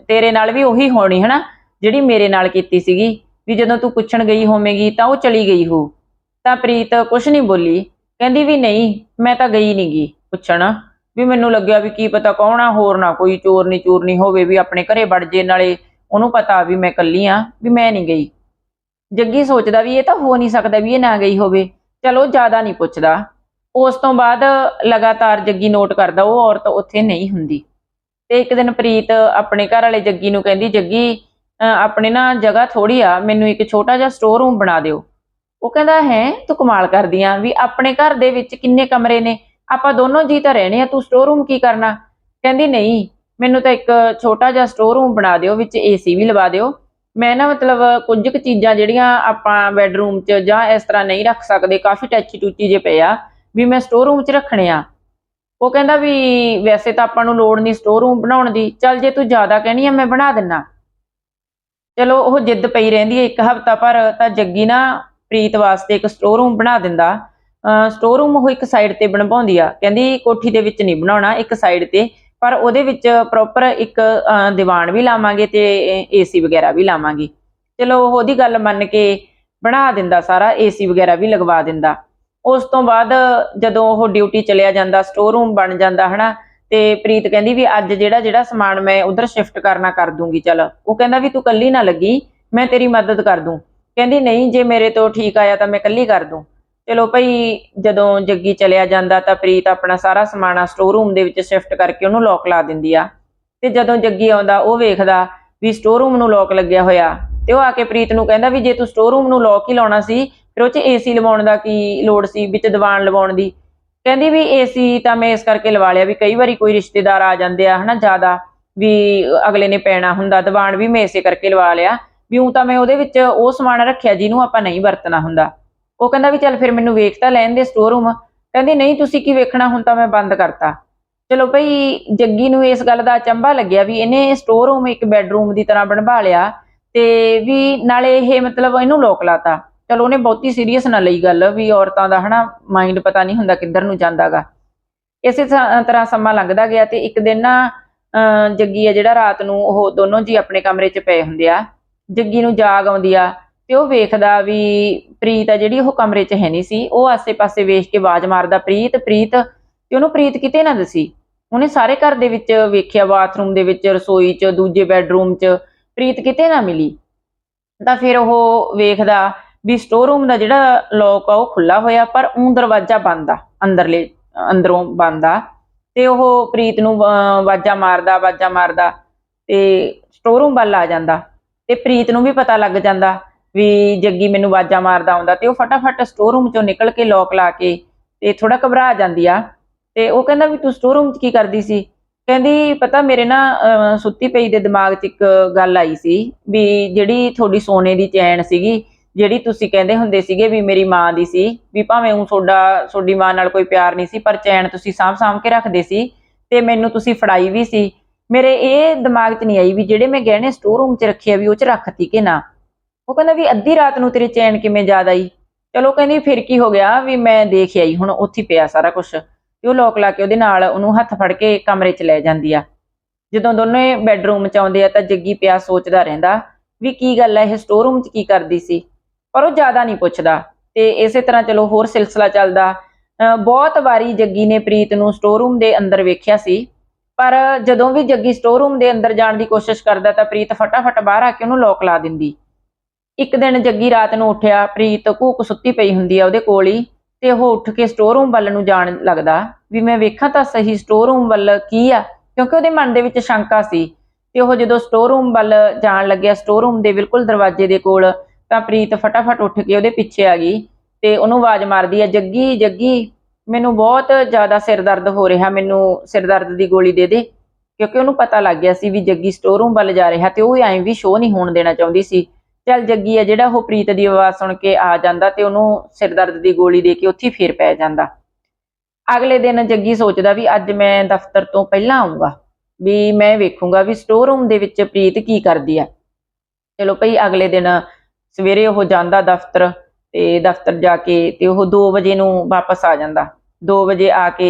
ਤੇਰੇ ਨਾਲ ਵੀ ਉਹੀ ਹੋਣੀ ਹਨਾ? ਜਿਹੜੀ ਮੇਰੇ ਨਾਲ ਕੀਤੀ ਸੀਗੀ, ਵੀ ਜਦੋਂ ਤੂੰ ਪੁੱਛਣ ਗਈ ਹੋਵੇਂਗੀ ਤਾਂ ਉਹ ਚਲੀ ਗਈ ਹੋ। ਤਾਂ ਪ੍ਰੀਤ ਕੁਛ ਨਹੀਂ ਬੋਲੀ। ਕਹਿੰਦੀ ਵੀ ਨਹੀਂ, ਮੈਂ ਤਾਂ ਗਈ ਨਹੀਂ ਗੀ ਪੁੱਛਣ। ਵੀ ਮੈਨੂੰ ਲੱਗਿਆ ਵੀ ਕੀ ਪਤਾ ਕੌਣ ਆ, ਹੋਰ ਨਾ ਕੋਈ ਚੋਰਨੀ ਚੂਰਨੀ ਹੋਵੇ ਵੀ ਆਪਣੇ ਘਰੇ ਵੜ ਜੇ, ਨਾਲੇ ਉਹਨੂੰ ਪਤਾ ਵੀ ਮੈਂ ਇਕੱਲੀ ਆ, ਵੀ ਮੈਂ ਨਹੀਂ ਗਈ। ਜੱਗੀ ਸੋਚਦਾ ਵੀ ਇਹ ਤਾਂ ਹੋ ਨਹੀਂ ਸਕਦਾ ਵੀ ਇਹ ਨਾ ਗਈ ਹੋਵੇ। ਚਲੋ ਜ਼ਿਆਦਾ ਨਹੀਂ ਪੁੱਛਦਾ। ਉਸ ਤੋਂ ਬਾਅਦ ਲਗਾਤਾਰ ਜੱਗੀ ਨੋਟ ਕਰਦਾ, ਉਹ ਔਰਤ ਉੱਥੇ ਨਹੀਂ ਹੁੰਦੀ। ਤੇ ਇੱਕ ਦਿਨ ਪ੍ਰੀਤ ਆਪਣੇ ਘਰ ਵਾਲੇ ਜੱਗੀ ਨੂੰ ਕਹਿੰਦੀ, ਜੱਗੀ ਆਪਣੇ ਨਾ ਜਗ੍ਹਾ ਥੋੜੀ ਆ, ਮੈਨੂੰ ਇੱਕ ਛੋਟਾ ਜਿਹਾ ਸਟੋਰ ਰੂਮ ਬਣਾ ਦਿਓ। ਉਹ ਕਹਿੰਦਾ, ਹੈ, ਤੂੰ ਕਮਾਲ ਕਰਦੀ ਆ ਵੀ ਆਪਣੇ ਘਰ ਦੇ ਵਿੱਚ ਕਿੰਨੇ ਕਮਰੇ ਨੇ? ਆਪਾਂ ਦੋਨੋਂ ਜੀ ਤਾਂ ਰਹਿਣੇ ਆ, ਤੂੰ ਸਟੋਰ ਰੂਮ ਕੀ ਕਰਨਾ? ਕਹਿੰਦੀ, ਨਹੀਂ, ਮੈਨੂੰ ਤਾਂ ਇੱਕ ਛੋਟਾ ਜਿਹਾ ਸਟੋਰ ਰੂਮ ਬਣਾ ਦਿਓ, ਵਿੱਚ ਏਸੀ ਵੀ ਲਵਾ ਦਿਓ। ਮੈਂ ਨਾ ਮਤਲਬ ਕੁਝ ਕੁ ਚੀਜ਼ਾਂ ਜਿਹੜੀਆਂ ਆਪਾਂ ਬੈੱਡਰੂਮ 'ਚ ਜਾਂ ਇਸ ਤਰ੍ਹਾਂ ਨਹੀਂ ਰੱਖ ਸਕਦੇ, ਕਾਫੀ ਟੈਚੀ ਟੂਚੀ ਜੇ ਪਏ ਆ ਵੀ ਮੈਂ ਸਟੋਰ ਰੂਮ 'ਚ ਰੱਖਣੇ ਆ। ਉਹ ਕਹਿੰਦਾ ਵੀ ਵੈਸੇ ਤਾਂ ਆਪਾਂ ਨੂੰ ਲੋੜ ਨਹੀਂ ਸਟੋਰ ਰੂਮ ਬਣਾਉਣ ਦੀ। ਚੱਲ ਜੇ ਤੂੰ ਜ਼ਿਆਦਾ ਕਹਿਣੀ ਆ, ਮੈਂ ਬਣਾ ਦਿੰਨਾ। ਚਲੋ, ਉਹ ਜਿੱਦ ਪਈ ਰਹਿੰਦੀ ਹੈ ਇੱਕ ਹਫ਼ਤਾ ਪਰ ਤਾਂ ਜੱਗੀ ਨਾ ਪ੍ਰੀਤ ਵਾਸਤੇ ਇੱਕ ਸਟੋਰ ਰੂਮ ਬਣਾ ਦਿੰਦਾ। ਸਟੋਰ ਰੂਮ ਉਹ ਇੱਕ ਸਾਈਡ ਤੇ ਬਣਵਾਉਂਦੀ ਆ। ਕਹਿੰਦੀ ਕੋਠੀ ਦੇ ਵਿੱਚ ਨਹੀਂ ਬਣਾਉਣਾ, ਇੱਕ ਸਾਈਡ ਤੇ। ਪਰ ਉਹਦੇ ਵਿੱਚ ਪ੍ਰੋਪਰ ਇੱਕ ਦੀਵਾਨ ਵੀ ਲਾਵਾਂਗੇ ਤੇ ਏਸੀ ਵਗੈਰਾ ਵੀ ਲਾਵਾਂਗੇ। ਚਲੋ, ਉਹਦੀ ਗੱਲ ਮੰਨ ਕੇ ਬਣਾ ਦਿੰਦਾ ਸਾਰਾ ਏਸੀ ਵਗੈਰਾ ਵੀ ਲਗਵਾ ਦਿੰਦਾ। ਉਸ ਤੋਂ ਬਾਅਦ ਜਦੋਂ ਉਹ ਡਿਊਟੀ ਚਲਿਆ ਜਾਂਦਾ ਸਟੋਰ ਰੂਮ ਬਣ ਜਾਂਦਾ, ਹਨਾ, ਤੇ ਪ੍ਰੀਤ ਕਹਿੰਦੀ ਵੀ ਅੱਜ ਜਿਹੜਾ ਜਿਹੜਾ ਸਮਾਨ ਮੈਂ ਉਧਰ ਸ਼ਿਫਟ ਕਰਨਾ ਕਰ ਦੂੰਗੀ, ਚਲ। ਉਹ ਕਹਿੰਦਾ ਵੀ ਤੂੰ ਕੱਲੀ ਨਾ ਲੱਗੀ, ਮੈਂ ਤੇਰੀ ਮਦਦ ਕਰ ਦੂੰ। ਕਹਿੰਦੀ ਨਹੀਂ, ਜੇ ਮੇਰੇ ਤੋਂ ਠੀਕ ਆਇਆ ਤਾਂ ਮੈਂ ਕੱਲੀ ਕਰ ਦੂੰ। ਚਲੋ ਭਈ, ਜਦੋਂ ਜੱਗੀ ਚਲਿਆ ਜਾਂਦਾ ਤਾਂ ਪ੍ਰੀਤ ਆਪਣਾ ਸਾਰਾ ਸਮਾਨ ਸਟੋਰ ਰੂਮ ਦੇ ਵਿੱਚ ਸ਼ਿਫਟ ਕਰਕੇ ਉਹਨੂੰ ਲੋਕ ਲਾ ਦਿੰਦੀ ਆ। ਤੇ ਜਦੋਂ ਜੱਗੀ ਆਉਂਦਾ, ਉਹ ਵੇਖਦਾ ਵੀ ਸਟੋਰ ਰੂਮ ਨੂੰ ਲੋਕ ਲੱਗਿਆ ਹੋਇਆ। ਤੇ ਉਹ ਆ ਕੇ ਪ੍ਰੀਤ ਨੂੰ ਕਹਿੰਦਾ ਵੀ ਜੇ ਤੂੰ ਸਟੋਰ ਰੂਮ ਨੂੰ ਲੋਕ ਹੀ ਲਾਉਣਾ ਸੀ ਫਿਰ ਉਹ 'ਚ ਏਸੀ ਲਵਾਉਣ ਦਾ ਕੀ ਲੋੜ ਸੀ, ਵਿੱਚ ਦੀਵਾਨ ਲਵਾਉਣ ਦੀ। ਕਹਿੰਦੀ ਵੀ ਏਸੀ ਤਾਂ ਮੈਂ ਇਸ ਕਰਕੇ ਲਵਾ ਲਿਆ ਵੀ ਕਈ ਵਾਰੀ ਕੋਈ ਰਿਸ਼ਤੇਦਾਰ ਆ ਜਾਂਦੇ ਆ ਹਨਾ ਜ਼ਿਆਦਾ, ਵੀ ਅਗਲੇ ਨੇ ਪੈਣਾ ਹੁੰਦਾ, ਦੀਵਾਨ ਵੀ ਮੈਂ ਇਸੇ ਕਰਕੇ ਲਵਾ ਲਿਆ। ਵੀ ਉਹ ਤਾਂ ਮੈਂ ਉਹਦੇ ਵਿੱਚ ਉਹ ਸਮਾਨ ਰੱਖਿਆ ਜਿਹਨੂੰ ਆਪਾਂ ਨਹੀਂ ਵਰਤਣਾ ਹੁੰਦਾ। ਉਹ ਕਹਿੰਦਾ ਵੀ ਚੱਲ ਫਿਰ ਮੈਨੂੰ ਵੇਖ ਤਾਂ ਲੈਣ ਦੇ ਸਟੋਰ ਰੂਮ ਕਹਿੰਦੀ, ਨਹੀਂ, ਤੁਸੀਂ ਕੀ ਵੇਖਣਾ? ਹੁਣ ਤਾਂ ਮੈਂ ਬੰਦ ਕਰਤਾ। ਚਲੋ ਭਈ, ਜੱਗੀ ਨੂੰ ਇਸ ਗੱਲ ਦਾ ਅਚੰਭਾ ਲੱਗਿਆ ਵੀ ਇਹਨੇ ਸਟੋਰ ਰੂਮ ਇੱਕ ਬੈੱਡਰੂਮ ਦੀ ਤਰ੍ਹਾਂ ਬਣਵਾ ਲਿਆ ਤੇ ਵੀ ਨਾਲੇ ਇਹ ਮਤਲਬ ਇਹਨੂੰ ਲੋਕ ਲਾਤਾ। ਚਲੋ ਉਹਨੇ ਬਹੁਤੀ ਸੀਰੀਅਸ ਨਾ ਲਈ ਗੱਲ ਵੀ ਔਰਤਾਂ ਦਾ ਹਨਾ ਮਾਈਂਡ ਪਤਾ ਨਹੀਂ ਹੁੰਦਾ ਕਿੱਧਰ ਨੂੰ ਜਾਂਦਾਗਾ। ਇਸੇ ਤਰ੍ਹਾਂ ਸਮਾਂ ਲੰਘਦਾ ਗਿਆ ਤੇ ਇੱਕ ਦਿਨ ਨਾ, ਅਹ ਜੱਗੀ ਆ ਜਿਹੜਾ ਰਾਤ ਨੂੰ ਉਹ ਦੋਨੋਂ ਜੀ ਆਪਣੇ ਕਮਰੇ 'ਚ ਪਏ ਹੁੰਦੇ ਆ। ਜੱਗੀ ਨੂੰ ਜਾਗ ਆਉਂਦੀ ਆ ਤੇ ਉਹ ਵੇਖਦਾ ਵੀ ਪ੍ਰੀਤ ਆ ਜਿਹੜੀ ਉਹ ਕਮਰੇ 'ਚ ਹੈ ਨਹੀਂ ਸੀ। ਉਹ ਆਸੇ-ਪਾਸੇ ਵੇਖ ਕੇ ਆਵਾਜ਼ ਮਾਰਦਾ, ਪ੍ਰੀਤ ਪ੍ਰੀਤ। ਤੇ ਉਹਨੂੰ ਪ੍ਰੀਤ ਕਿਤੇ ਨਾ ਦਸੀ। ਉਹਨੇ ਸਾਰੇ ਘਰ ਦੇ ਵਿੱਚ ਵੇਖਿਆ, ਬਾਥਰੂਮ ਦੇ ਵਿੱਚ, ਰਸੋਈ 'ਚ, ਦੂਜੇ ਬੈੱਡਰੂਮ 'ਚ। ਪ੍ਰੀਤ ਕਿਤੇ ਨਾ ਮਿਲੀ। ਤਾਂ ਫਿਰ ਉਹ ਵੇਖਦਾ ਵੀ ਸਟੋਰ ਰੂਮ ਦਾ ਜਿਹੜਾ ਲੋਕ ਆ ਉਹ ਖੁੱਲਾ ਹੋਇਆ ਪਰ ਉਹ ਦਰਵਾਜ਼ਾ ਬੰਦ ਆ ਅੰਦਰਲੇ ਅੰਦਰੋਂ ਬੰਦ ਆ। ਤੇ ਉਹ ਪ੍ਰੀਤ ਨੂੰ ਅਹ, ਮਾਰਦਾ ਆਵਾਜ਼ਾਂ ਮਾਰਦਾ ਤੇ ਸਟੋਰ ਰੂਮ ਵੱਲ ਆ ਜਾਂਦਾ। ਤੇ ਪ੍ਰੀਤ ਨੂੰ ਵੀ ਪਤਾ ਲੱਗ ਜਾਂਦਾ ਵੀ ਜੱਗੀ ਮੈਨੂੰ ਆਵਾਜ਼ਾਂ ਮਾਰਦਾ ਆਉਂਦਾ ਤੇ ਉਹ ਫਟਾਫਟ ਸਟੋਰ ਰੂਮ ਚੋਂ ਨਿਕਲ ਕੇ ਲੋਕ ਲਾ ਕੇ ਤੇ ਥੋੜਾ ਘਬਰਾ ਜਾਂਦੀ ਆ। ਤੇ ਉਹ ਕਹਿੰਦਾ ਵੀ ਤੂੰ ਸਟੋਰ ਰੂਮ 'ਚ ਕੀ ਕਰਦੀ ਸੀ? ਕਹਿੰਦੀ ਪਤਾ ਮੇਰੇ ਨਾ ਅਹ, ਸੁੱਤੀ ਪਈ ਦੇ ਦਿਮਾਗ 'ਚ ਇੱਕ ਗੱਲ ਆਈ ਸੀ ਵੀ ਜਿਹੜੀ ਤੁਹਾਡੀ ਸੋਨੇ ਦੀ ਚੈਨ ਸੀਗੀ ਜਿਹੜੀ ਤੁਸੀਂ ਕਹਿੰਦੇ ਹੁੰਦੇ ਸੀਗੇ ਵੀ ਮੇਰੀ ਮਾਂ ਦੀ ਸੀ, ਵੀ ਭਾਵੇਂ ਉਹ ਤੁਹਾਡਾ, ਤੁਹਾਡੀ ਮਾਂ ਨਾਲ ਕੋਈ ਪਿਆਰ ਨਹੀਂ ਸੀ, ਪਰ ਚੈਨ ਤੁਸੀਂ ਸਾਂਭ ਸਾਂਭ ਕੇ ਰੱਖਦੇ ਸੀ ਤੇ ਮੈਨੂੰ ਤੁਸੀਂ ਫੜਾਈ ਵੀ ਸੀ। ਮੇਰੇ ਇਹ ਦਿਮਾਗ 'ਚ ਨਹੀਂ ਆਈ ਵੀ ਜਿਹੜੇ ਮੈਂ ਗਹਿਣੇ ਸਟੋਰ ਰੂਮ 'ਚ ਰੱਖੇ ਆ ਵੀ ਉਹ 'ਚ ਰੱਖਤੀ ਕਿ ਨਾ। ਉਹ ਕਹਿੰਦਾ ਵੀ ਅੱਧੀ ਰਾਤ ਨੂੰ ਤੇਰੀ ਚੈਨ ਕਿਵੇਂ ਯਾਦ ਆਈ? ਚਲੋ ਕਹਿੰਦੀ ਫਿਰ ਕੀ ਹੋ ਗਿਆ ਵੀ ਮੈਂ ਦੇਖ ਆਈ, ਹੁਣ ਉੱਥੇ ਪਿਆ ਸਾਰਾ ਕੁਝ ਤੇ ਉਹ ਲੋਕ ਲਾ ਕੇ ਉਹਦੇ ਨਾਲ ਉਹਨੂੰ ਹੱਥ ਫੜ ਕੇ ਕਮਰੇ 'ਚ ਲੈ ਜਾਂਦੀ ਆ। ਜਦੋਂ ਦੋਨੇ ਬੈੱਡਰੂਮ 'ਚ ਆਉਂਦੇ ਆ ਤਾਂ ਜੱਗੀ ਪਿਆ ਸੋਚਦਾ ਰਹਿੰਦਾ ਵੀ ਕੀ ਗੱਲ ਹੈ ਇਹ ਸਟੋਰ ਰੂਮ 'ਚ ਕੀ ਕਰਦੀ ਸੀ? ਪਰ ਉਹ ਜ਼ਿਆਦਾ ਨਹੀਂ ਪੁੱਛਦਾ। ਤੇ ਇਸੇ ਤਰ੍ਹਾਂ ਚਲੋ ਹੋਰ ਸਿਲਸਿਲਾ ਚੱਲਦਾ। ਅਹ ਬਹੁਤ ਵਾਰੀ ਜੱਗੀ ਨੇ ਪ੍ਰੀਤ ਨੂੰ ਸਟੋਰ ਰੂਮ ਦੇ ਅੰਦਰ ਵੇਖਿਆ ਸੀ। ਪਰ ਜਦੋਂ ਵੀ ਜੱਗੀ ਸਟੋਰ ਰੂਮ ਦੇ ਅੰਦਰ ਜਾਣ ਦੀ ਕੋਸ਼ਿਸ਼ ਕਰਦਾ ਤਾਂ ਪ੍ਰੀਤ ਫਟਾਫਟ ਬਾਹਰ ਆ ਕੇ ਉਹਨੂੰ ਲੋਕ ਲਾ ਦਿੰਦੀ। ਇੱਕ ਦਿਨ ਜੱਗੀ ਰਾਤ ਨੂੰ ਉੱਠਿਆ, ਪ੍ਰੀਤ ਘੂਕ ਸੁੱਤੀ ਪਈ ਹੁੰਦੀ ਆ ਉਹਦੇ ਕੋਲ ਹੀ ਤੇ ਉਹ ਉੱਠ ਕੇ ਸਟੋਰ ਰੂਮ ਵੱਲ ਨੂੰ ਜਾਣ ਲੱਗਦਾ। ਵੀ ਮੈਂ ਵੇਖਾਂ ਤਾਂ ਸਹੀ ਸਟੋਰ ਰੂਮ ਵੱਲ ਕੀ ਆ, ਕਿਉਂਕਿ ਉਹਦੇ ਮਨ ਦੇ ਵਿੱਚ ਸ਼ੰਕਾ ਸੀ। ਤੇ ਉਹ ਜਦੋਂ ਸਟੋਰ ਰੂਮ ਵੱਲ ਜਾਣ ਲੱਗਿਆ ਸਟੋਰ ਰੂਮ ਦੇ ਬਿਲਕੁਲ ਦਰਵਾਜ਼ੇ ਦੇ ਕੋਲ ਤਾਂ ਪ੍ਰੀਤ ਫਟਾਫਟ ਉੱਠ ਕੇ ਉਹਦੇ ਪਿੱਛੇ ਆ ਗਈ ਤੇ ਉਹਨੂੰ ਆਵਾਜ਼ ਮਾਰਦੀ ਹੈ ਜੱਗੀ ਜੱਗੀ, ਮੈਨੂੰ ਬਹੁਤ ਜ਼ਿਆਦਾ ਸਿਰ ਦਰਦ ਹੋ ਰਿਹਾ, ਮੈਨੂੰ ਸਿਰ ਦਰਦ ਦੀ ਗੋਲੀ ਦੇ ਦੇ। ਕਿਉਂਕਿ ਉਹਨੂੰ ਪਤਾ ਲੱਗ ਗਿਆ ਸੀ ਵੀ ਜੱਗੀ ਸਟੋਰ ਰੂਮ ਵੱਲ ਜਾ ਰਿਹਾ ਤੇ ਉਹ ਐਂ ਵੀ ਸ਼ੋਅ ਨਹੀਂ ਹੋਣ ਦੇਣਾ ਚਾਹੁੰਦੀ ਸੀ। ਚੱਲ ਜੱਗੀ ਆ, ਜਿਹੜਾ ਉਹ ਪ੍ਰੀਤ ਦੀ ਆਵਾਜ਼ ਸੁਣ ਕੇ ਆ ਜਾਂਦਾ ਤੇ ਉਹਨੂੰ ਸਿਰ ਦਰਦ ਦੀ ਗੋਲੀ ਦੇ ਕੇ ਉੱਥੇ ਫੇਰ ਪੈ ਜਾਂਦਾ। ਅਗਲੇ ਦਿਨ ਜੱਗੀ ਸੋਚਦਾ ਵੀ ਅੱਜ ਮੈਂ ਦਫ਼ਤਰ ਤੋਂ ਪਹਿਲਾਂ ਆਉਂਗਾ ਵੀ ਮੈਂ ਵੇਖੂੰਗਾ ਵੀ ਸਟੋਰ ਰੂਮ ਦੇ ਵਿੱਚ ਪ੍ਰੀਤ ਕੀ ਕਰਦੀ ਆ। ਚਲੋ ਭਈ ਅਗਲੇ ਦਿਨ ਸਵੇਰੇ ਉਹ ਜਾਂਦਾ ਦਫ਼ਤਰ ਤੇ ਦਫ਼ਤਰ ਜਾ ਕੇ ਤੇ ਉਹ 2 ਵਜੇ ਨੂੰ ਵਾਪਸ ਆ ਜਾਂਦਾ। 2 ਵਜੇ ਆ ਕੇ